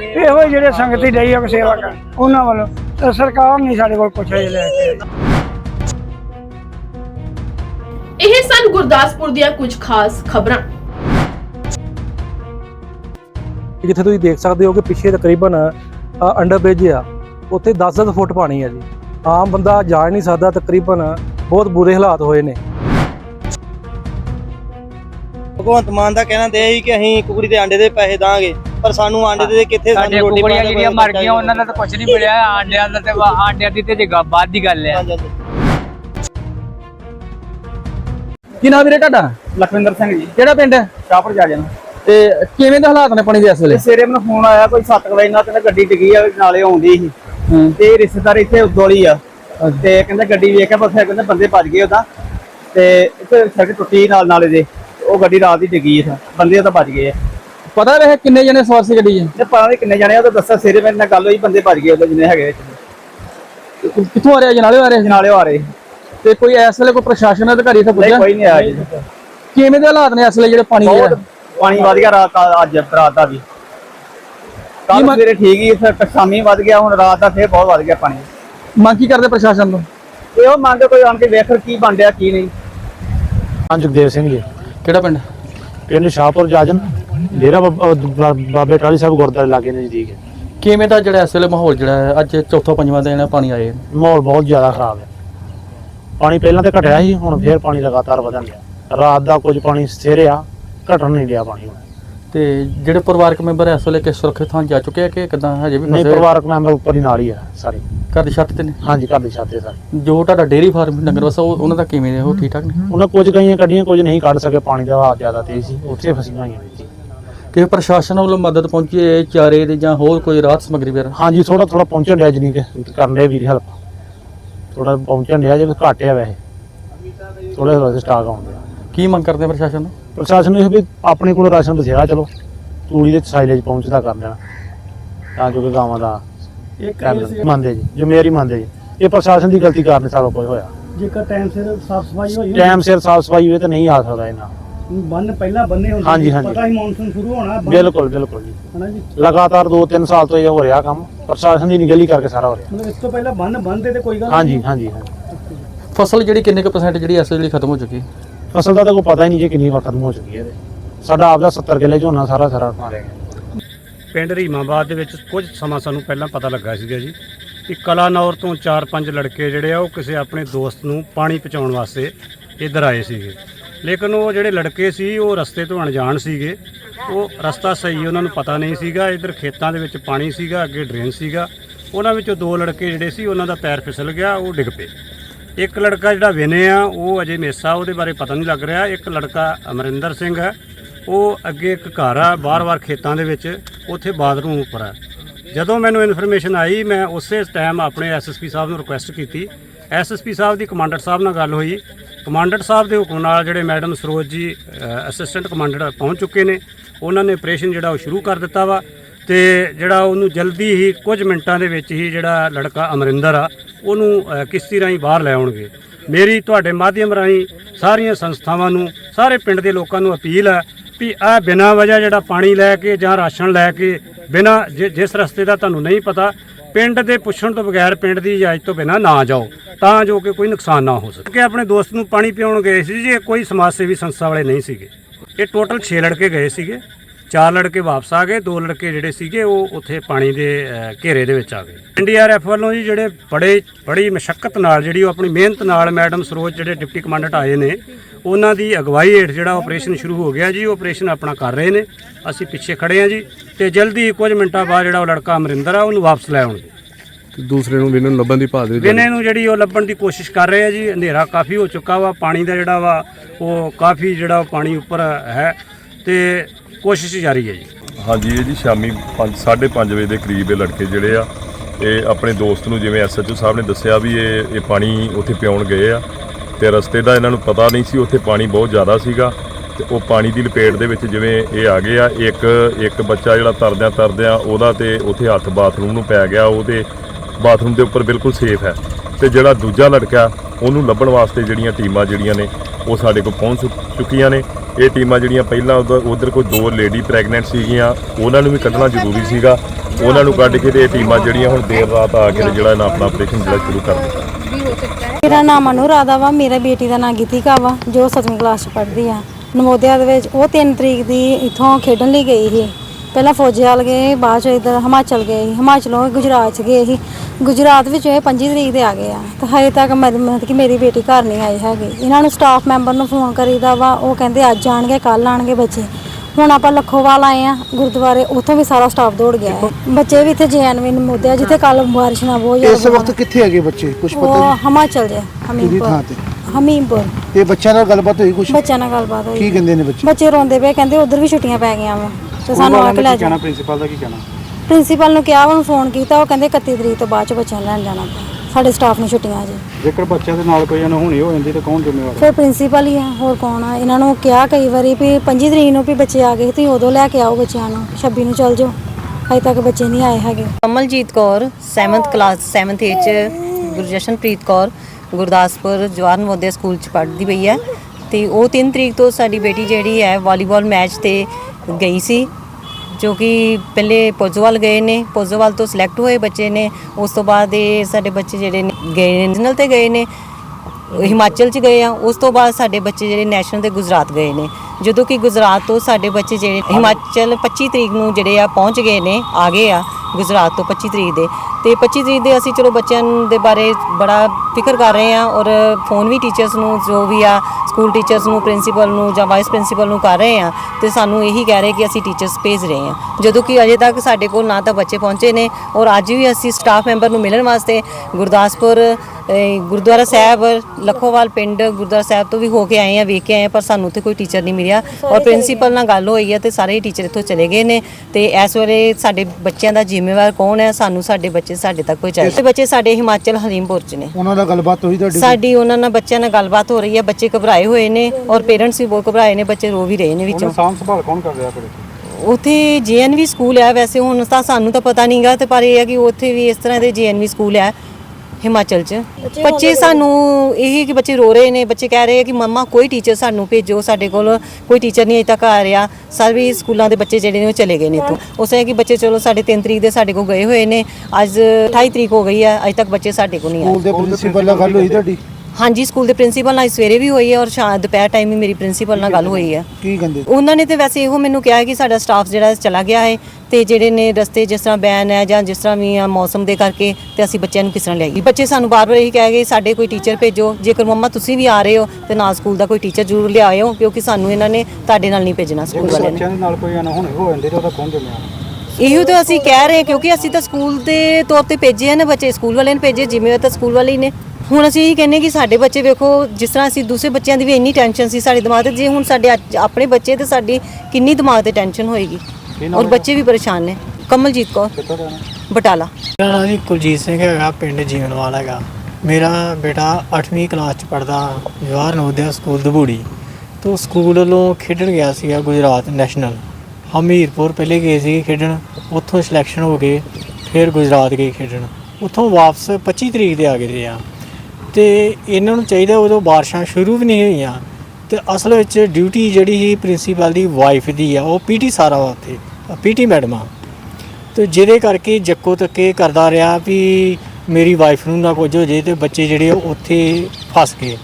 ਇਹੋ ਹੀ ਜਿਹੜੇ ਸੰਗਤੀ ਡਈ ਆ ਸੇਵਾ ਕਰਨ ਉਹਨਾਂ ਵੱਲੋਂ ਤਾਂ ਸਰਕਾਰ ਨਹੀਂ ਸਾਡੇ ਕੋਲ ਕੁਛ ਲੈ ਕੇ। ਆਈ। ਇਹ ਸਨ ਗੁਰਦਾਸਪੁਰ ਦੀਆਂ ਕੁਝ ਖਾਸ ਖਬਰਾਂ। ਜਿੱਥੇ ਤੁਸੀਂ ਦੇਖ ਸਕਦੇ ਹੋ ਕਿ ਪਿੱਛੇ ਤਕਰੀਬਨ ਅੰਡਰ ਬ੍ਰਿਜ ਆ ਉੱਥੇ 10-10 ਫੁੱਟ ਪਾਣੀ ਆ ਜੀ। ਆਮ ਬੰਦਾ ਜਾ ਨਹੀਂ ਸਕਦਾ ਤਕਰੀਬਨ ਬਹੁਤ ਬੁਰੇ ਹਾਲਾਤ ਹੋਏ ਨੇ। ਭਗਵੰਤ ਮਾਨ ਦਾ ਕਹਿਣਾ ਤੇ ਇਹ ਸੀ ਕਿ ਅਸੀਂ ਕੁਕੜੀ ਦੇ ਆਂਡੇ ਦੇ ਪੈਸੇ ਦਾਂਗੇ ਪਰ ਸਾਨੂੰ ਆਂਡੇ ਦੇ ਕਿੱਥੇ ਸਾਡੇ ਸਾਨੂੰ ਰੋਟੀ ਕੁਕੜੀਆਂ ਪਾਣੀ ਦਾ ਜਿਹੜੀਆਂ ਮਰ ਗਈਆਂ ਉਹਨਾਂ ਦਾ ਤਾਂ ਕੁਝ ਨਹੀਂ ਮਿਲਿਆ ਆਂਡਿਆਂ ਦਾ ਤੇ ਵਾ- ਆਂਡਿਆਂ ਦੀ ਤੇ ਜਗਾ ਬਾਅਦ ਦੀ ਗੱਲ ਹੈ। ਹਾਂਜੀ, ਹਾਂਜੀ। ਕੀ ਨਾਮ ਵੀਰੇ ਤੁਹਾਡਾ? ਲਖਵਿੰਦਰ ਸਿੰਘ ਜੀ। ਕਿਹੜਾ ਪਿੰਡ? ਸ਼ਾਹਪੁਰ ਜਾ ਜਾਣਾ ਤੇ ਕਿਵੇਂ ਦੇ ਹਾਲਾਤ ਨੇ ਪਾਣੀ ਦੇ ਇਸ ਵੇਲੇ? ਸਵੇਰੇ ਮੈਨੂੰ ਫੋਨ ਆਇਆ ਕੋਈ 7 ਵਜੇ ਨਾਲ ਤੇ ਗੱਡੀ ਡਿੱਗੀ ਆ ਨਾਲੇ ਆਉਂਦੀ ਸੀ। ਤੇ ਰਿਸ਼ਤੇਦਾਰ ਇੱਥੇ ਉਦੋਲੀ ਆ। ਤੇ ਕਹਿੰਦਾ ਗੱਡੀ ਵੇਖ ਕੇ ਪਰ ਫਿਰ ਕਹਿੰਦੇ ਬੰਦੇ ਭੱਜ ਗਏ ਉਹਦਾ। ਤੇ ਇੱਥੇ ਸੜਕ ਟੁੱਟੀ ਨਾਲ ਨਾਲੇ ਦੇ। ਉਹ ਗੱਡੀ ਰਾਤ ਦੀ ਡਿੱਗੀ ਹੈ ਬੰਦੇ ਤਾਂ ਭੱਜ ਗਏ ਆ। ਪਤਾ ਵੇ ਕਿੰਨੇ ਜਣੇ ਸਵਾਰ ਸੀ ਗੱਡੀ 'ਚ? ਤੇ ਪਤਾ ਨਹੀਂ ਕਿੰਨੇ ਜਣੇ ਆ ਉਹ ਤਾਂ ਦੱਸਿਆ ਸਵੇਰੇ ਮੇਰੇ ਨਾਲ ਗੱਲ ਹੋਈ ਬੰਦੇ ਭੱਜ ਗਏ ਉਹਦੇ ਜਿੰਨੇ ਹੈਗੇ ਵਿੱਚ ਕਿੱਥੋਂ ਆ ਰਹੇ ਜਨਾਲੇ ਆ ਰਹੇ? ਜਨਾਲੇ ਆ ਰਹੇ। ਤੇ ਕੋਈ ਇਸ ਵੇਲੇ ਕੋਈ ਪ੍ਰਸ਼ਾਸਨ ਅਧਿਕਾਰੀ ਇੱਥੇ ਪੁੱਜਿਆ? ਕੋਈ ਨਹੀਂ ਆਇਆ ਜੀ। ਕਿਵੇਂ ਦੇ ਹਾਲਾਤ ਨੇ ਇਸ ਵੇਲੇ ਜਿਹੜੇ ਪਾਣੀ ਦੇ ਪਾਣੀ ਵਧ ਗਿਆ ਰਾਤ ਦਾ ਅੱਜ ਰਾਤ ਦਾ ਵੀ। ਕੱਲ ਸਵੇਰੇ ਠੀਕ ਹੀ ਫਿਰ ਸ਼ਾਮੀ ਵਧ ਗਿਆ ਹੁਣ ਰਾਤ ਦਾ ਫੇਰ ਬਹੁਤ ਵਧ ਗਿਆ ਪਾਣੀ। ਮੰਗ ਕੀ ਕਰਦੇ ਪ੍ਰਸ਼ਾਸਨ ਤੋਂ? ਇਹ ਉਹ ਮੰਗ ਕੋਈ ਆਣ ਕੇ ਵੇਖ ਕੀ ਬਣ ਰਿਹਾ ਕੀ ਨਹੀਂ। ਹਾਂ ਜਗਦੇਵ ਸਿੰਘ ਜੀ। ਕਿਹੜਾ ਪਿੰਡ? ਪਿੰਡ ਸ਼ਾਹਪੁਰ ਜਾਜਨ ਡੇਰਾ ਬਾਬਾ- ਬਾਬੇ ਟਾਲੀ ਸਾਹਿਬ ਗੁਰਦੁਆਰੇ ਲਾਗੇ ਨਜ਼ਦੀਕ ਹੈ। ਕਿਵੇਂ ਦਾ ਜਿਹੜਾ ਇਸ ਵੇਲੇ ਮਾਹੌਲ ਜਿਹੜਾ ਹੈ? ਅੱਜ ਚੌਥਾ ਪੰਜਵਾਂ ਦਿਨ ਹੈ ਪਾਣੀ ਆਏ ਮਾਹੌਲ ਬਹੁਤ ਜ਼ਿਆਦਾ ਖਰਾਬ ਹੈ। ਪਾਣੀ ਪਹਿਲਾਂ ਤੇ ਘਟਿਆ ਸੀ ਹੁਣ ਫੇਰ ਪਾਣੀ ਲਗਾਤਾਰ ਵਧਣ ਲਿਆ ਰਾਤ ਦਾ ਕੁਝ ਪਾਣੀ ਸਥਿਰ ਆ ਘਟਣ ਨਹੀਂ ਲਿਆ ਪਾਣੀ ਹੁਣ। ਤੇ ਜਿਹੜੇ ਪਰਿਵਾਰਕ ਮੈਂਬਰ ਇਸ ਵੇਲੇ ਕਿਸ ਸੁਰੱਖਿਅਤ ਥਾਂ ਜਾ ਚੁੱਕੇ ਆ ਕਿ ਕਿਦਾਂ ਹਜੇ ਵੀ ਨਹੀਂ ਫਸੇ ਹੋਏ? ਪਰਿਵਾਰਕ ਮੈਂਬਰ ਉੱਪਰ ਹੀ ਨਾਲ ਹੀ ਆ ਸਾਰੇ। ਘਰ ਦੀ ਛੱਤ ਤੇ ਨੇ? ਹਾਂਜੀ ਘਰ ਦੇ ਛਾਤੇ ਸਾਰੇ। ਜੋ ਤੁਹਾਡਾ ਡੇਰੀ ਫਾਰਮ ਡੰਗਰ ਵਸਾ ਉਹ ਉਹਨਾਂ ਦਾ ਕਿਵੇਂ ਨੇ? ਉਹ ਠੀਕ ਠਾਕ ਨੇ? ਉਹਨਾਂ ਕੁਝ ਕਈਆਂ ਕੱਢੀਆਂ ਕੁਝ ਨਹੀਂ ਕੱਢ ਸਕੇ। ਪਾਣੀ ਦਾ ਵਹਾਅ ਜ਼ਿਆਦਾ ਤੇਜ਼ ਸੀ। ਉੱਥੇ ਫਸੀਆਂ ਹੋਈਆਂ ਨੇ ਜੀ। ਕਿ ਪ੍ਰਸ਼ਾਸਨ ਵੱਲੋਂ ਮਦਦ ਪਹੁੰਚੀ ਹੈ ਚਾਰੇ ਦੇ ਜਾਂ ਹੋਰ ਕੋਈ ਰਾਹਤ ਸਮੱਗਰੀ ਵਗੈਰਾ? ਹਾਂਜੀ ਥੋੜਾ ਥੋੜਾ ਪਹੁੰਚਣ ਡਿਆ ਜਨੀ ਕਿ ਕਰਨ ਦੇ ਵੀਰ ਹੈਲਪ ਥੋੜਾ ਪਹੁੰਚਣ ਡਿਆ ਜੇ ਘੱਟ ਆ ਵੈਸੇ। ਥੋੜਾ ਥੋੜਾ ਸਟਾਕ ਆਉਂਦੇ ਕੀ ਮੰਗ ਕਰਦੇ ਆ ਪ੍ਰਸ਼ਾਸਨ ਨੂੰ? ਪ੍ਰਸ਼ਾਸਨ ਨੂੰ ਇਹ ਵੀ ਆਪਣੇ ਕੋਲ ਰਾਸ਼ਨ ਬਥੇਰਾ ਚਲੋ ਤੂੜੀ ਦੇ ਸਾਈਲੇਜ ਪਹੁੰਚਦਾ ਕਰ ਦੇਣਾ ਤਾਂ ਜੋ ਕਿ ਗਾਵਾਂ ਦਾ ਮੰਨਦੇ ਜੀ ਜ਼ਿੰਮੇਵਾਰੀ ਮੰਨਦੇ ਜੀ। ਇਹ ਪ੍ਰਸ਼ਾਸਨ ਦੀ ਗਲਤੀ ਕਾਰਨ ਸਾਰਾ ਕੁਝ ਹੋਇਆ। ਜੇਕਰ ਟਾਈਮ ਸਿਰ ਸਾਫ਼ ਸਫ਼ਾਈ ਹੋਈ ਟਾਈਮ ਸਿਰ ਸਾਫ਼ ਸਫ਼ਾਈ ਹੋਵੇ ਤਾਂ ਨਹੀਂ ਆ ਸਕਦਾ ਇਹਨਾਂ। ਬੰਨ ਪਹਿਲਾਂ ਬੰਨੇ ਹੁੰਦੇ ਹਾਂਜੀ, ਹਾਂਜੀ। ਪਤਾ ਹੀ ਮੌਨਸੂਨ ਸ਼ੁਰੂ ਹੋਣਾ ਬਿਲਕੁਲ ਬਿਲਕੁਲ ਜੀ। ਹਨਾ ਜੀ? ਲਗਾਤਾਰ 2-3 ਸਾਲ ਤੋਂ ਇਹ ਹੋ ਰਿਹਾ ਕੰਮ। ਪ੍ਰਸ਼ਾਸਨ ਦੀ ਨਿਗਲੀ ਕਰਕੇ ਸਾਰਾ ਹੋ ਰਿਹਾ। ਮਤਲਬ ਇਸ ਤੋਂ ਪਹਿਲਾਂ ਬੰਨ ਬੰਨਦੇ ਤੇ ਕੋਈ ਗੱਲ ਹਾਂਜੀ ਹਾਂਜੀ ਹਾਂਜੀ। ਫਸਲ ਜਿਹੜੀ ਕਿੰਨੇ ਕੁ ਪਰਸੈਂਟ ਜਿਹੜੀ ਇਸ ਵੇਲੇ ਖਤਮ ਹੋ ਚੁੱਕੀ? ਫਸਲ ਦਾ ਤਾਂ ਕੋਈ ਪਤਾ ਹੀ ਨਹੀਂ ਜੀ ਕਿੰਨੀ ਵਾਰ ਖਤਮ ਹੋ ਚੁੱਕੀ ਹੈ ਇਹਦੇ। ਸਾਡਾ ਆਪਦਾ 70 ਕਿੱਲੇ ਝੋਨਾ ਸਾਰਾ ਸਾਰਾ ਮਾਰਿਆ ਗਿਆ ਪਿੰਡ ਰੀਮਾਬਾਦ ਦੇ ਵਿੱਚ ਕੁਝ ਸਮਾਂ ਸਾਨੂੰ ਪਹਿਲਾਂ ਪਤਾ ਲੱਗਾ ਸੀਗਾ ਜੀ। ਕਿ ਕਲਾਨੌਰ ਤੋਂ 4-5 ਲੜਕੇ ਜਿਹੜੇ ਆ, ਉਹ ਕਿਸੇ ਆਪਣੇ ਦੋਸਤ ਨੂੰ ਪਾਣੀ ਪਹੁੰਚਾਉਣ ਵਾਸਤੇ ਇੱਧਰ ਆਏ ਸੀਗੇ। ਲੇਕਿਨ ਉਹ ਜਿਹੜੇ ਲੜਕੇ ਸੀ, ਉਹ ਰਸਤੇ ਤੋਂ ਅਣਜਾਣ ਸੀਗੇ। ਉਹ ਰਸਤਾ ਸਹੀ ਉਹਨਾਂ ਨੂੰ ਪਤਾ ਨਹੀਂ ਸੀਗਾ। ਇੱਧਰ ਖੇਤਾਂ ਦੇ ਵਿੱਚ ਪਾਣੀ ਸੀਗਾ, ਅੱਗੇ ਡਰੇਨ ਸੀਗਾ। ਉਹਨਾਂ ਵਿੱਚੋਂ ਦੋ ਲੜਕੇ ਜਿਹੜੇ ਸੀ, ਉਹਨਾਂ ਦਾ ਪੈਰ ਫਿਸਲ ਗਿਆ, ਉਹ ਡਿੱਗ ਪਏ। ਇੱਕ ਲੜਕਾ ਜਿਹੜਾ ਵਿਨੇ ਆ, ਉਹ ਅਜੇ ਮੇਸਾ, ਉਹਦੇ ਬਾਰੇ ਪਤਾ ਨਹੀਂ ਲੱਗ ਰਿਹਾ। ਇੱਕ ਲੜਕਾ ਅਮਰਿੰਦਰ ਸਿੰਘ ਹੈ। ਉਹ ਅੱਗੇ ਇੱਕ ਘਰ ਆ ਬਾਰ-ਬਾਰ ਖੇਤਾਂ ਦੇ ਵਿੱਚ, ਉੱਥੇ ਬਾਥਰੂਮ ਉੱਪਰ ਆ। ਜਦੋਂ ਮੈਨੂੰ ਇਨਫੋਰਮੇਸ਼ਨ ਆਈ, ਮੈਂ ਉਸੇ ਟਾਈਮ ਆਪਣੇ ਐਸਐਸਪੀ ਸਾਹਿਬ ਨੂੰ ਰਿਕੁਐਸਟ ਕੀਤੀ। ਐਸਐਸਪੀ ਸਾਹਿਬ ਦੀ ਕਮਾਂਡਰ ਸਾਹਿਬ ਨਾਲ ਗੱਲ ਹੋਈ। ਕਮਾਂਡਰ ਸਾਹਿਬ ਦੇ ਹੁਕਮ ਨਾਲ ਜਿਹੜੇ ਮੈਡਮ ਸਰੋਜ ਜੀ ਅਸਿਸਟੈਂਟ ਕਮਾਂਡਰ ਪਹੁੰਚ ਚੁੱਕੇ ਨੇ। ਉਹਨਾਂ ਨੇ ਆਪਰੇਸ਼ਨ ਜਿਹੜਾ ਉਹ ਸ਼ੁਰੂ ਕਰ ਦਿੱਤਾ ਵਾ। ਤੇ ਜਿਹੜਾ ਉਹਨੂੰ ਜਲਦੀ ਹੀ ਕੁਝ ਮਿੰਟਾਂ ਦੇ ਵਿੱਚ ਹੀ ਜਿਹੜਾ ਲੜਕਾ ਅਮਰਿੰਦਰ ਆ ਉਹਨੂੰ ਕਿਸ਼ਤੀ ਰਾਹੀਂ ਬਾਹਰ ਲੈ ਆਉਣਗੇ। ਮੇਰੀ, ਤੁਹਾਡੇ ਮਾਧਿਅਮ ਰਾਹੀਂ ਸਾਰੀਆਂ ਸੰਸਥਾਵਾਂ ਨੂੰ, ਸਾਰੇ ਪਿੰਡ ਦੇ ਲੋਕਾਂ ਨੂੰ ਅਪੀਲ ਹੈ ਵੀ ਆ ਬਿਨਾਂ ਵਜ੍ਹਾ ਜਿਹੜਾ ਪਾਣੀ ਲੈ ਕੇ ਜਾਂ ਰਾਸ਼ਨ ਲੈ ਕੇ, ਬਿਨਾਂ ਜਿ- ਜਿਸ ਰਸਤੇ ਦਾ ਤੁਹਾਨੂੰ ਨਹੀਂ ਪਤਾ, ਪਿੰਡ ਦੇ ਪੁੱਛਣ ਤੋਂ ਬਗੈਰ ਪਿੰਡ ਦੀ ਇਜਾਜ਼ਤ ਤੋਂ ਬਿਨਾਂ ਨਾ ਜਾਓ, ਤਾਂ ਜੋ ਕਿ ਕੋਈ ਨੁਕਸਾਨ ਨਾ ਹੋ ਸਕੇ। ਕਿ ਆਪਣੇ ਦੋਸਤ ਨੂੰ ਪਾਣੀ ਪਿਆਉਣ ਗਏ ਸੀ ਜੀ ਕੋਈ ਸਮਾਜ ਸੇਵੀ ਸੰਸਥਾ ਵਾਲੇ ਨਹੀਂ ਸੀਗੇ। ਇਹ ਟੋਟਲ 6 ਲੜਕੇ ਗਏ ਸੀਗੇ। ਚਾਰ ਲੜਕੇ ਵਾਪਸ ਆ ਗਏ ਦੋ ਲੜਕੇ ਜਿਹੜੇ ਸੀਗੇ ਉਹ ਉੱਥੇ ਪਾਣੀ ਦੇ ਘੇਰੇ ਦੇ ਵਿੱਚ ਆ ਗਏ। ਐਨਡੀਆਰਐਫ ਵੱਲੋਂ ਜੀ ਜਿਹੜੇ ਬੜੇ ਬੜੀ ਮਸ਼ੱਕਤ ਨਾਲ ਜਿਹੜੀ ਉਹ ਆਪਣੀ ਮਿਹਨਤ ਨਾਲ ਮੈਡਮ ਸਰੋਜ ਜਿਹੜੇ ਡਿਪਟੀ ਕਮਾਂਡੈਂਟ ਆਏ ਨੇ ਉਹਨਾਂ ਦੀ ਅਗਵਾਈ ਹੇਠ ਜਿਹੜਾ ਆਪਰੇਸ਼ਨ ਸ਼ੁਰੂ ਹੋ ਗਿਆ ਜੀ ਉਹ ਆਪਰੇਸ਼ਨ ਆਪਣਾ ਕਰ ਰਹੇ ਨੇ। ਅਸੀਂ ਪਿੱਛੇ ਖੜੇ ਆ ਜੀ ਤੇ ਜਲਦੀ ਕੁਝ ਮਿੰਟਾਂ ਬਾਅਦ ਜਿਹੜਾ ਉਹ ਲੜਕਾ ਅਮਰਿੰਦਰ ਆ ਉਹਨੂੰ ਵਾਪਸ ਲੈ ਆਉਣਗੇ। ਦੂਸਰੇ ਨੂੰ ਵੀ ਇਹਨਾਂ ਨੂੰ ਲੱਭਣ ਦੀ ਭਾਲ ਵਿਨੇ ਨੂੰ ਜਿਹੜੀ ਉਹ ਲੱਭਣ ਦੀ ਕੋਸ਼ਿਸ਼ ਕਰ ਰਹੇ ਆ ਜੀ ਅੰਧੇਰਾ ਕਾਫੀ ਹੋ ਚੁੱਕਾ ਵਾ ਪਾਣੀ ਦਾ ਜਿਹੜਾ ਵਾ ਉਹ ਕਾਫੀ ਜਿਹੜਾ ਪਾਣੀ ਉੱਪਰ ਹੈ। ਤੇ ਕੋਸ਼ਿਸ਼ ਜਾਰੀ ਹੈ ਜੀ। ਹਾਂਜੀ, ਇਹ ਜੀ ਸ਼ਾਮੀ 5:30 ਵਜੇ ਦੇ ਕਰੀਬ ਇਹ ਲੜਕੇ ਜਿਹੜੇ ਆ, ਇਹ ਆਪਣੇ ਦੋਸਤ ਨੂੰ ਜਿਵੇਂ ਐਸਐਚਓ ਸਾਹਿਬ ਨੇ ਦੱਸਿਆ ਵੀ ਇਹ ਇਹ ਪਾਣੀ ਉੱਥੇ ਪਿਆਉਣ ਗਏ ਆ ਤੇ ਰਸਤੇ ਦਾ ਇਹਨਾਂ ਨੂੰ ਪਤਾ ਨਹੀਂ ਸੀ, ਉੱਥੇ ਪਾਣੀ ਬਹੁਤ ਜ਼ਿਆਦਾ ਸੀਗਾ ਤੇ ਉਹ ਪਾਣੀ ਦੀ ਲਪੇਟ ਦੇ ਵਿੱਚ ਜਿਵੇਂ ਇਹ ਆ ਗਏ ਆ, ਇੱਕ ਇੱਕ ਬੱਚਾ ਜਿਹੜਾ ਤਰਦਿਆਂ ਤਰਦਿਆਂ ਉਹਦਾ ਤੇ ਉੱਥੇ ਹੱਥ ਬਾਥਰੂਮ ਨੂੰ ਪੈ ਗਿਆ ਉਹਦੇ ਬਾਥਰੂਮ ਦੇ ਉੱਪਰ ਬਿਲਕੁਲ ਸੇਫ ਹੈ ਤੇ ਜਿਹੜਾ ਦੂਜਾ ਲੜਕਾ, ਉਹਨੂੰ ਲੱਭਣ ਵਾਸਤੇ ਜਿਹੜੀਆਂ ਟੀਮਾਂ ਜਿਹੜੀਆਂ ਨੇ, ਉਹ ਸਾਡੇ ਕੋਲ ਪਹੁੰਚ ਚੁੱਕੀਆਂ ਨੇ ਇਹ ਟੀਮਾਂ ਜਿਹੜੀਆਂ ਪਹਿਲਾਂ ਉਧਰ ਕੋਈ ਦੋ ਲੇਡੀ ਪ੍ਰੈਗਨੈਂਟ ਸੀਗੀਆਂ, ਉਹਨਾਂ ਨੂੰ ਵੀ ਕੱਢਣਾ ਜ਼ਰੂਰੀ ਸੀਗਾ। ਉਹਨਾਂ ਨੂੰ ਕੱਢ ਕੇ ਤੇ ਇਹ ਟੀਮਾਂ ਜਿਹੜੀਆਂ ਹੁਣ ਦੇਰ ਰਾਤ ਆ ਕੇ ਜਿਹੜਾ ਇਹਨਾਂ ਆਪਣਾ ਆਪਰੇਸ਼ਨ ਜਿਹੜਾ ਸ਼ੁਰੂ ਕਰ ਦਿੱਤਾ। ਮੇਰਾ ਨਾਮ ਅਨੁਰਾਧਾ ਵਾ, ਮੇਰੇ ਬੇਟੀ ਦਾ ਨਾਮ ਗੀਤਿਕਾ ਵਾ, ਜੋ 7ਵੀਂ ਕਲਾਸ ਚ ਪੜ੍ਹਦੀ ਆ। ਨਵੋਦਿਆ ਦੇ ਵਿੱਚ ਉਹ 3 ਤਰੀਕ ਦੀ ਇਥੋਂ ਖੇਡਣ ਲਈ ਗਈ ਸੀ। ਪਹਿਲਾਂ ਫੌਜੀਆਲ ਗਏ, ਬਾਅਦ ਚ ਇਧਰ ਹਿਮਾਚਲ ਗਏ ਸੀ, ਹਿਮਾਚਲੋਂ ਗੁਜਰਾਤ ਚ ਗਏ ਸੀ। ਗੁਜਰਾਤ ਵਿੱਚ ਇਹ 25 ਤਰੀਕ ਦੇ ਆ ਗਏ ਆ। ਤੇ ਹਜੇ ਤੱਕ ਮਤਲਬ ਮਤਲਬ ਕਿ ਮੇਰੀ ਬੇਟੀ ਘਰ ਨਹੀਂ ਆਈ ਹੈਗੀ। ਇਹਨਾਂ ਨੂੰ ਸਟਾਫ ਮੈਂਬਰ ਨੂੰ ਫੋਨ ਕਰੀਦਾ ਵਾ ਉਹ ਕਹਿੰਦੇ ਅੱਜ ਆਣਗੇ ਕੱਲ ਆਣਗੇ ਬੱਚੇ। ਹੁਣ ਆਪਾਂ ਲੱਖੋਵਾਲ ਆਏ ਆ ਗੁਰਦੁਆਰੇ ਉੱਥੋਂ ਵੀ ਸਾਰਾ ਸਟਾਫ ਦੌੜ ਗਿਆ ਹੈ। ਬੱਚੇ ਵੀ ਇੱਥੇ ਜੈਨਵੀ ਨਮੋਦਿਆ ਜਿੱਥੇ ਕੱਲ ਬਾਰਿਸ਼ ਨਾਲ ਬਹੁਤ ਇਸ ਵਕਤ ਕਿੱਥੇ ਹੈਗੇ ਬੱਚੇ? ਕੁਝ ਪਤਾ ਉਹ ਹਿਮਾਚਲ ਦੇ ਕਿਹੜੀ ਥਾਂ ਹਮੀਰਪੁਰ ਤੇ? ਹਮੀਰਪੁਰ ਤੇ ਬੱਚਿਆਂ ਨਾਲ ਗੱਲਬਾਤ ਹੋਈ ਕੁਝ ਬੱਚਿਆਂ ਨਾਲ ਗੱਲਬਾਤ ਹੋਈ। ਕੀ ਕਹਿੰਦੇ ਨੇ ਬੱਚੇ? ਬੱਚੇ ਰੋਂਦੇ ਪਏ ਕਹਿੰਦੇ ਉਧਰ ਵੀ ਛੁੱਟੀਆਂ ਪੈ ਗਈਆਂ ਵਾ। ਤੇ ਸਾਨੂੰ ਆ ਕੇ ਲੈ ਜਾਣਾ ਪ੍ਰਿੰਸੀਪਲ ਦਾ ਕੀ ਕਹਿਣਾ? ਪ੍ਰਿੰਸੀਪਲ ਨੂੰ ਕਿਹਾ ਉਹਨੂੰ ਫੋਨ ਕੀਤਾ ਉਹ ਕਹਿੰਦੇ 31 ਤਰੀਕ ਤੋਂ ਬਾਅਦ ਚ ਬੱਚਿਆਂ ਨੂੰ ਲੈਣ ਜਾਣਾ। ਸਾਡੇ ਸਟਾਫ ਨੂੰ ਛੁੱਟੀਆਂ ਜੀ ਜੇਕਰ ਬੱਚਿਆਂ ਦੇ ਨਾਲ ਕੋਈ ਅਨਹੋਣੀ ਹੋ ਜਾਂਦੀ ਤਾਂ ਕੌਣ ਜ਼ਿੰਮੇਵਾਰ ਫਿਰ ਪ੍ਰਿੰਸੀਪਲ ਹੀ ਆ ਹੋਰ ਕੌਣ ਆ? ਇਹਨਾਂ ਨੂੰ ਕਿਹਾ ਕਈ ਵਾਰੀ ਵੀ 25 ਤਰੀਕ ਨੂੰ ਵੀ ਬੱਚੇ ਆ ਗਏ ਤੁਸੀਂ ਉਦੋਂ ਲੈ ਕੇ ਆਓ ਬੱਚਿਆਂ ਨੂੰ 26 ਨੂੰ ਚੱਲ ਜਾਓ। ਅਜੇ ਤੱਕ ਬੱਚੇ ਨਹੀਂ ਆਏ ਹੈਗੇ। Kamaljit Kaur 7th class 7th A ਚ ਗੁਰਜਸ਼ਨਪ੍ਰੀਤ ਕੌਰ ਗੁਰਦਾਸਪੁਰ ਜਵਾਹਰ ਨਵੋਦਿਆ ਸਕੂਲ ਚ ਪੜ੍ਹਦੀ ਪਈ ਹੈ। ਤੇ ਉਹ 3 ਤਰੀਕ ਤੋਂ ਸਾਡੀ ਬੇਟੀ ਜਿਹੜੀ ਹੈ ਵਾਲੀਬਾਲ ਮੈਚ ਤੇ ਗਈ ਸੀ। ਜੋ ਕਿ ਪਹਿਲੇ ਪੋਜੋਵਾਲ ਗਏ ਨੇ ਪੋਜੋਵਾਲ ਤੋਂ ਸਿਲੈਕਟ ਹੋਏ ਬੱਚੇ ਨੇ, ਉਸ ਤੋਂ ਬਾਅਦ ਇਹ ਸਾਡੇ ਬੱਚੇ ਜਿਹੜੇ ਨੇ ਗਏ ਨੈਸ਼ਨਲ ਤੇ ਗਏ ਨੇ, ਹਿਮਾਚਲ ਚ ਗਏ ਆ, ਉਸ ਤੋਂ ਬਾਅਦ ਸਾਡੇ ਬੱਚੇ ਜਿਹੜੇ ਨੈਸ਼ਨਲ ਤੇ ਗੁਜਰਾਤ ਗਏ ਨੇ। ਜਦੋਂ ਕਿ ਗੁਜਰਾਤ ਤੋਂ ਸਾਡੇ ਬੱਚੇ ਜਿਹੜੇ ਹਿਮਾਚਲ 25 ਤਰੀਕ ਨੂੰ ਜਿਹੜੇ ਆ ਪਹੁੰਚ ਗਏ ਨੇ, ਆ ਗਏ ਆ। ਗੁਜਰਾਤ ਤੋਂ 25 ਤਰੀਕ ਦੇ। ਤੇ 25 ਤਰੀਕ ਦੇ ਅਸੀਂ ਚਲੋ ਬੱਚਿਆਂ ਦੇ ਬਾਰੇ ਬੜਾ ਫਿਕਰ ਕਰ ਰਹੇ ਆ ਔਰ ਫੋਨ ਵੀ ਟੀਚਰਸ ਨੂੰ ਜੋ ਵੀ ਆ ਸਕੂਲ ਟੀਚਰਸ ਨੂੰ ਪ੍ਰਿੰਸੀਪਲ ਨੂੰ ਜਾਂ ਵਾਈਸ ਪ੍ਰਿੰਸੀਪਲ ਨੂੰ ਕਰ ਰਹੇ ਆ ਤੇ ਸਾਨੂੰ ਇਹੀ ਕਹਿ ਰਹੇ ਕਿ ਅਸੀਂ ਟੀਚਰਸ ਭੇਜ ਰਹੇ ਆ ਜਦੋਂ ਕਿ ਅਜੇ ਤੱਕ ਸਾਡੇ ਕੋਲ ਨਾ ਤਾਂ ਬੱਚੇ ਪਹੁੰਚੇ ਨੇ ਔਰ ਅੱਜ ਵੀ ਅਸੀਂ ਸਟਾਫ ਮੈਂਬਰ ਨੂੰ ਮਿਲਣ ਵਾਸਤੇ ਗੁਰਦਾਸਪੁਰ ਗੁਰਦੁਆਰਾ ਸਾਹਿਬ ਲਖੋਵਾਲ ਪਿੰਡ ਗੁਰਦੁਆਰਾ ਸਾਹਿਬ ਤੋਂ ਵੀ ਹੋ ਕੇ ਆਏ ਆ ਵੇਖ ਕੇ ਆਏ ਪਰ ਸਾਨੂੰ ਉੱਥੇ ਕੋਈ ਟੀਚਰ ਨਹੀਂ ਮਿਲਿਆ। ਔਰ ਪ੍ਰਿੰਸੀਪਲ ਨਾਲ ਗੱਲ ਹੋਈ ਹੈ ਤੇ ਸਾਰੇ ਹੀ ਟੀਚਰ ਇੱਥੋਂ ਚਲੇ ਗਏ ਨੇ ਤੇ ਇਸ ਵੇਲੇ ਸਾਡੇ ਬੱਚਿਆਂ ਦਾ ਜ਼ਿੰਮੇਵਾਰ ਕੌਣ ਹੈ? ਸਾਨੂੰ ਸਾਡੇ ਬੱਚੇ ਸਾਡੇ ਤੱਕ ਪਹੁੰਚਾਏ। ਤੇ ਬੱਚੇ ਸਾਡੇ ਹਿਮਾਚਲ ਹਰੀਮਪੁਰ ਚ ਨੇ। ਉਹਨਾਂ ਨਾਲ ਗੱਲਬਾਤ ਹੋਈ ਤੁਹਾਡੀ? ਸਾਡੀ ਉਹਨਾਂ ਨਾਲ ਬੱਚਿਆਂ ਨਾਲ ਗੱਲਬਾਤ ਹੋ ਰਹੀ ਹੈ। ਬੱਚੇ ਘਬਰਾਏ ਹੋਏ ਨੇ ਔਰ ਪੇਰੈਂਟਸ ਵੀ ਬਹੁਤ ਘਬਰਾਏ ਨੇ। ਬੱਚੇ ਰੋ ਵੀ ਰਹੇ ਨੇ ਵਿੱਚੋਂ। ਸਾਂਭ ਸੰਭਾਲ ਕੌਣ ਕਰ ਰਿਹਾ ਫਿਰ ਉੱਥੇ ਜੀਐਨਵੀ ਸਕੂਲ ਹੈ ਵੈਸੇ। ਹੁਣ ਤਾਂ ਸਾਨੂੰ ਤਾਂ ਪਤਾ ਨਹੀਂਗਾ ਤੇ ਪਰ ਇਹ ਹੈ ਕਿ ਉੱਥੇ ਵੀ ਇਸ ਤਰ੍ਹਾਂ ਦੇ ਜੀਐਨਵੀ ਸਕੂਲ ਹੈ। ਹਿਮਾਚਲ 'ਚ। ਬੱਚੇ ਸਾਨੂੰ ਇਹ ਕਿ ਬੱਚੇ ਰੋ ਰਹੇ ਨੇ ਬੱਚੇ ਕਹਿ ਰਹੇ ਆ ਕਿ ਮੰਮਾ ਕੋਈ ਟੀਚਰ ਸਾਨੂੰ ਭੇਜੋ ਸਾਡੇ ਕੋਲ ਕੋਈ ਟੀਚਰ ਨਹੀਂ ਅਜੇ ਤੱਕ ਆ ਰਿਹਾ। ਸਾਰੇ ਸਕੂਲਾਂ ਦੇ ਬੱਚੇ ਜਿਹੜੇ ਨੇ ਉਹ ਚਲੇ ਗਏ ਨੇ ਇੱਥੋਂ। ਉਸ ਹੈ ਕਿ ਬੱਚੇ ਚਲੋ ਸਾਡੇ 3 ਤਰੀਕ ਦੇ ਸਾਡੇ ਕੋਲ ਗਏ ਹੋਏ ਨੇ ਅੱਜ 28 ਤਰੀਕ ਹੋ ਗਈ ਹੈ ਅਜੇ ਤੱਕ ਬੱਚੇ ਸਾਡੇ ਕੋਲ ਨਹੀਂ ਆਏ। ਸਕੂਲ ਦੇ ਪ੍ਰਿੰਸੀਪਲ ਨਾਲ ਗੱਲ ਹੋਈ ਤੁਹਾਡੀ? ਹਾਂਜੀ ਸਕੂਲ ਦੇ ਪ੍ਰਿੰਸੀਪਲ ਨਾਲ ਸਵੇਰੇ ਵੀ ਹੋਈ ਹੈ ਔਰ ਸ਼ਾਮ ਦੁਪਹਿਰ ਟਾਈਮ ਵੀ ਮੇਰੀ ਪ੍ਰਿੰਸੀਪਲ ਨਾਲ ਗੱਲ ਹੋਈ ਹੈ ਕੀ ਕਹਿੰਦੇ? ਉਹਨਾਂ ਨੇ ਤੇ ਵੈਸੇ ਇਹੋ ਮੈਨੂੰ ਕਿਹਾ ਕਿ ਸਾਡਾ ਸਟਾਫ ਜਿਹੜਾ ਚਲਾ ਗਿਆ ਹੈ। ਤੇ ਜਿਹੜੇ ਨੇ ਰਸਤੇ ਜਿਸ ਤਰ੍ਹਾਂ ਬੈਨ ਹੈ ਜਾਂ ਜਿਸ ਤਰ੍ਹਾਂ ਵੀ ਆ ਮੌਸਮ ਦੇ ਕਰਕੇ ਤੇ ਅਸੀਂ ਬੱਚਿਆਂ ਨੂੰ ਕਿਸ ਤਰ੍ਹਾਂ ਲਿਆਈਏ? ਬੱਚੇ ਸਾਨੂੰ ਬਾਰ-ਬਾਰ ਇਹੀ ਕਹਿ ਗਏ ਸਾਡੇ ਕੋਈ ਟੀਚਰ ਭੇਜੋ। ਜੇਕਰ ਮੰਮਾ ਤੁਸੀਂ ਵੀ ਆ ਰਹੇ ਹੋ ਤੇ ਨਾਲ ਸਕੂਲ ਦਾ ਕੋਈ ਟੀਚਰ ਜ਼ਰੂਰ ਲਿਆਇਓ ਕਿਉਂਕਿ ਸਾਨੂੰ ਇਹਨਾਂ ਨੇ ਤੁਹਾਡੇ ਨਾਲ ਨਹੀਂ ਭੇਜਣਾ ਸਕੂਲ ਵਾਲਿਆਂ ਨੇ। ਬੱਚਿਆਂ ਦੇ ਨਾਲ ਕੋਈ ਅਨਹੋਣੀ ਹੋ ਜਾਂਦੀ ਤਾਂ ਉਹਦਾ ਕੌਣ ਜ਼ਿੰਮੇਵਾਰ ਇਹੋ ਤਾਂ ਅਸੀਂ ਕਹਿ ਰਹੇ ਕਿਉਂਕਿ ਅਸੀਂ ਤਾਂ ਸਕੂਲ ਦੇ ਤੌਰ ਤੇ ਭੇਜੇ ਆ ਨੇ ਬੱਚੇ ਸਕੂਲ ਵਾਲਿਆਂ ਨੇ ਭੇਜੇ ਜਿਵੇਂ ਤਾਂ ਸਕੂਲ ਵਾਲੇ ਹੀ ਨੇ। ਹੁਣ ਅਸੀਂ ਇਹ ਕਹਿੰਨੇ ਕਿ ਸਾਡੇ ਬੱਚੇ ਵੇਖੋ ਜਿਸ ਤਰ੍ਹਾਂ ਅਸੀਂ ਦੂਸਰੇ ਬੱਚਿਆਂ ਦੀ ਵੀ ਇੰਨੀ ਟੈਨਸ਼ਨ ਸੀ ਸਾਡੇ ਦਿਮਾਗ ਤੇ ਜੇ ਹੁਣ ਸਾਡੇ ਅੱਜ ਆਪਣੇ ਬੱਚੇ ਤੇ ਸਾਡੀ ਕਿੰਨੀ ਦਿਮਾਗ ਤੇ ਟੈਨਸ਼ਨ ਹੋਏਗੀ। ਔਰ ਬੱਚੇ ਵੀ ਪਰੇਸ਼ਾਨ ਨੇ। ਕਮਲਜੀਤ ਕੌਰ ਬਟਾਲਾ। ਮੇਰਾ ਨਾਮ ਜੀ ਕੁਲਜੀਤ ਸਿੰਘ ਹੈਗਾ ਪਿੰਡ ਜੀਵਨਵਾਲ ਹੈਗਾ। ਮੇਰਾ ਬੇਟਾ 8ਵੀਂ ਕਲਾਸ ਚ ਪੜਦਾ ਜਵਾਹਰ ਨਵੋਦਿਆ ਸਕੂਲ ਦਬੂੜੀ। ਤੋਂ ਸਕੂਲ ਵੱਲੋਂ ਖੇਡਣ ਗਿਆ ਸੀਗਾ ਗੁਜਰਾਤ ਨੈਸ਼ਨਲ। ਹਮੀਰਪੁਰ ਪਹਿਲੇ ਗਏ ਸੀ ਖੇਡਣ ਉੱਥੋਂ ਸਿਲੈਕਸ਼ਨ ਹੋ ਕੇ ਫਿਰ ਗੁਜਰਾਤ ਗਏ ਖੇਡਣ। ਉੱਥੋਂ ਵਾਪਸ 25 ਤਰੀਕ ਦੇ ਆ ਗਏ ਆ। ਤੇ ਇਹਨਾਂ ਨੂੰ ਚਾਹੀਦਾ ਉਦੋਂ ਬਾਰਿਸ਼ਾਂ ਸ਼ੁਰੂ ਵੀ ਨਹੀਂ ਹੋਈਆਂ। ਤੇ ਅਸਲ ਵਿੱਚ ਡਿਊਟੀ ਜਿਹੜੀ ਸੀ ਪ੍ਰਿੰਸੀਪਲ ਦੀ ਵਾਈਫ ਦੀ ਆ, ਉਹ ਪੀਟੀ ਸਾਰਾ ਵਾ ਉੱਥੇ ਪੀਟੀ ਮੈਡਮ ਆ। ਤੇ ਜਿਹਦੇ ਕਰਕੇ ਜੱਕੋ ਤੱਕੇ ਕਰਦਾ ਰਿਹਾ ਵੀ ਮੇਰੀ ਵਾਈਫ ਨੂੰ ਨਾ ਕੁਝ ਹੋ ਜੇ ਤੇ ਬੱਚੇ ਜਿਹੜੇ ਆ ਉੱਥੇ ਫਸ ਗਏ,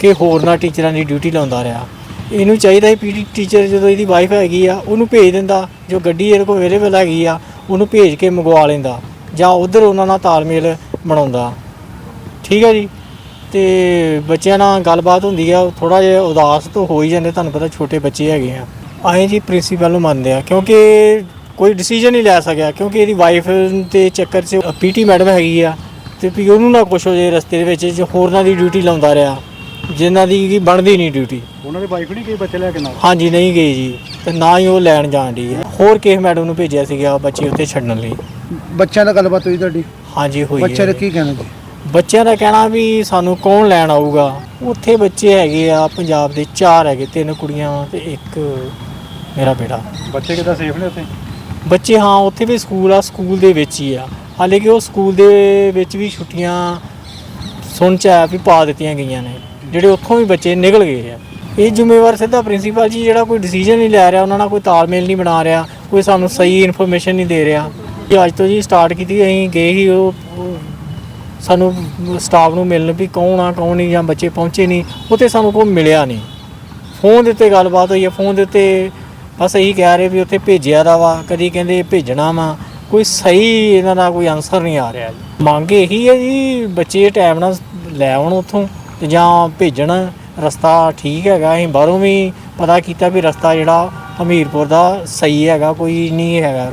ਕਿ ਹੋਰ ਨਾ ਟੀਚਰਾਂ ਦੀ ਡਿਊਟੀ ਲਾਉਂਦਾ ਰਿਹਾ। ਇਹਨੂੰ ਚਾਹੀਦਾ ਸੀ ਪੀਟੀ ਟੀਚਰ ਜਦੋਂ ਇਹਦੀ ਵਾਈਫ ਹੈਗੀ ਆ, ਉਹਨੂੰ ਭੇਜ ਦਿੰਦਾ, ਜੋ ਗੱਡੀ ਇਹਦੇ ਕੋਲ ਅਵੇਲੇਬਲ ਹੈਗੀ ਆ, ਉਹਨੂੰ ਭੇਜ ਕੇ ਮੰਗਵਾ ਲੈਂਦਾ, ਜਾਂ ਉਧਰ ਉਹਨਾਂ ਨਾਲ ਤਾਲਮੇਲ ਬਣਾਉਂਦਾ। ਠੀਕ ਹੈ ਜੀ? ਤੇ ਬੱਚਿਆਂ ਨਾਲ ਗੱਲਬਾਤ ਹੁੰਦੀ ਆ ਥੋੜਾ ਜਿਹਾ ਉਦਾਸ ਤਾਂ ਹੋ ਹੀ ਜਾਂਦੇ ਤੁਹਾਨੂੰ ਪਤਾ ਛੋਟੇ ਬੱਚੇ ਹੈਗੇ ਆ। ਅਸੀਂ ਜੀ ਪ੍ਰਿੰਸੀਪਲ ਨੂੰ ਮੰਨਦੇ ਆ ਕਿਉਂਕਿ ਕੋਈ ਡਿਸੀਜਨ ਨਹੀਂ ਲੈ ਸਕਿਆ ਕਿਉਂਕਿ ਇਹਦੀ ਵਾਈਫ ਦੇ ਚੱਕਰ 'ਚ ਪੀਟੀ ਮੈਡਮ ਹੈਗੀ ਆ ਤੇ ਵੀ ਉਹਨੂੰ ਨਾ ਕੁਛ ਹੋ ਜੇ ਰਸਤੇ ਦੇ ਵਿੱਚ ਜੇ ਹੋਰਨਾਂ ਦੀ ਡਿਊਟੀ ਲਾਉਂਦਾ ਰਿਹਾ ਜਿਨ੍ਹਾਂ ਦੀ ਕੀ ਬਣਦੀ ਨਹੀਂ ਡਿਊਟੀ ਉਹਨਾਂ ਦੀ ਵਾਈਫ ਨਹੀਂ ਗਈ ਬੱਚੇ ਲੈ ਕੇ ਨਾਲ? ਹਾਂਜੀ ਨਹੀਂ ਗਈ ਜੀ ਤੇ ਨਾ ਹੀ ਉਹ ਲੈਣ ਜਾਣ ਦੀ ਹੈ ਹੋਰ ਕਿਸੇ ਮੈਡਮ ਨੂੰ ਭੇਜਿਆ ਸੀਗਾ ਬੱਚੇ ਉੱਥੇ ਛੱਡਣ ਲਈ। ਬੱਚਿਆਂ ਨਾਲ ਗੱਲਬਾਤ ਹੋਈ ਤੁਹਾਡੀ? ਹਾਂਜੀ ਹੋਈ ਬੱਚਿਆਂ ਹੈ ਦਾ ਕੀ ਕਹਿਣਾ ਜੀ? ਬੱਚਿਆਂ ਦਾ ਕਹਿਣਾ ਵੀ ਸਾਨੂੰ ਕੌਣ ਲੈਣ ਆਊਗਾ? ਉੱਥੇ ਬੱਚੇ ਹੈਗੇ ਆ ਪੰਜਾਬ ਦੇ ਚਾਰ ਹੈਗੇ ਤਿੰਨ ਕੁੜੀਆਂ ਤੇ ਇੱਕ ਮੇਰਾ ਬੇਟਾ। ਬੱਚੇ ਕਿੱਦਾਂ ਸੇਫ ਨੇ ਉੱਥੇ? ਬੱਚੇ ਹਾਂ ਉੱਥੇ ਵੀ ਸਕੂਲ ਆ ਸਕੂਲ ਦੇ ਵਿੱਚ ਹੀ ਆ। ਹਾਲੇ ਕਿ ਉਹ ਸਕੂਲ ਦੇ ਵਿੱਚ ਵੀ ਛੁੱਟੀਆਂ ਸੁਣ ਚ ਆਇਆ ਵੀ ਪਾ ਦਿੱਤੀਆਂ ਗਈਆਂ ਨੇ ਜਿਹੜੇ ਉੱਥੋਂ ਵੀ ਬੱਚੇ ਨਿਕਲ ਗਏ ਆ। ਇਹ ਜ਼ਿੰਮੇਵਾਰ ਸਿੱਧਾ ਪ੍ਰਿੰਸੀਪਲ ਜੀ ਜਿਹੜਾ ਕੋਈ ਡਿਸੀਜਨ ਨਹੀਂ ਲੈ ਰਿਹਾ ਉਹਨਾਂ ਨਾਲ ਕੋਈ ਤਾਲਮੇਲ ਨਹੀਂ ਬਣਾ ਰਿਹਾ ਕੋਈ ਸਾਨੂੰ ਸਹੀ ਇਨਫੋਰਮੇਸ਼ਨ ਨਹੀਂ ਦੇ ਰਿਹਾ। ਇਹ ਅੱਜ ਤੋਂ ਜੀ ਸਟਾਰਟ ਕੀਤੀ ਅਸੀਂ ਗਏ ਹੀ ਉਹ ਸਾਨੂੰ ਸਟਾਫ ਨੂੰ ਮਿਲਣ ਵੀ ਕੌਣ ਆ, ਕੌਣ ਨਹੀਂ, ਜਾਂ ਬੱਚੇ ਪਹੁੰਚੇ ਨਹੀਂ ਉੱਥੇ ਸਾਨੂੰ ਕੋਈ ਮਿਲਿਆ ਨਹੀਂ। ਫੋਨ ਦੇ ਉੱਤੇ ਗੱਲਬਾਤ ਹੋਈ ਹੈ ਫੋਨ ਦੇ ਉੱਤੇ ਬਸ ਇਹੀ ਕਹਿ ਰਹੇ ਵੀ ਉੱਥੇ ਭੇਜਿਆ ਦਾ ਵਾ, ਕਦੀ ਕਹਿੰਦੇ ਭੇਜਣਾ ਵਾ, ਕੋਈ ਸਹੀ ਇਹਨਾਂ ਦਾ ਕੋਈ ਆਨਸਰ ਨਹੀਂ ਆ ਰਿਹਾ ਜੀ। ਮੰਗ ਇਹੀ ਹੈ ਜੀ, ਬੱਚੇ ਟਾਈਮ ਨਾਲ ਲੈ ਆਉਣ ਉੱਥੋਂ ਤੇ ਜਾਂ ਭੇਜਣ, ਰਸਤਾ ਠੀਕ ਹੈਗਾ, ਅਸੀਂ ਬਾਹਰੋਂ ਵੀ ਪਤਾ ਕੀਤਾ ਵੀ ਰਸਤਾ ਜਿਹੜਾ ਹਮੀਰਪੁਰ ਦਾ ਸਹੀ ਹੈਗਾ, ਕੋਈ ਨਹੀਂ ਹੈਗਾ।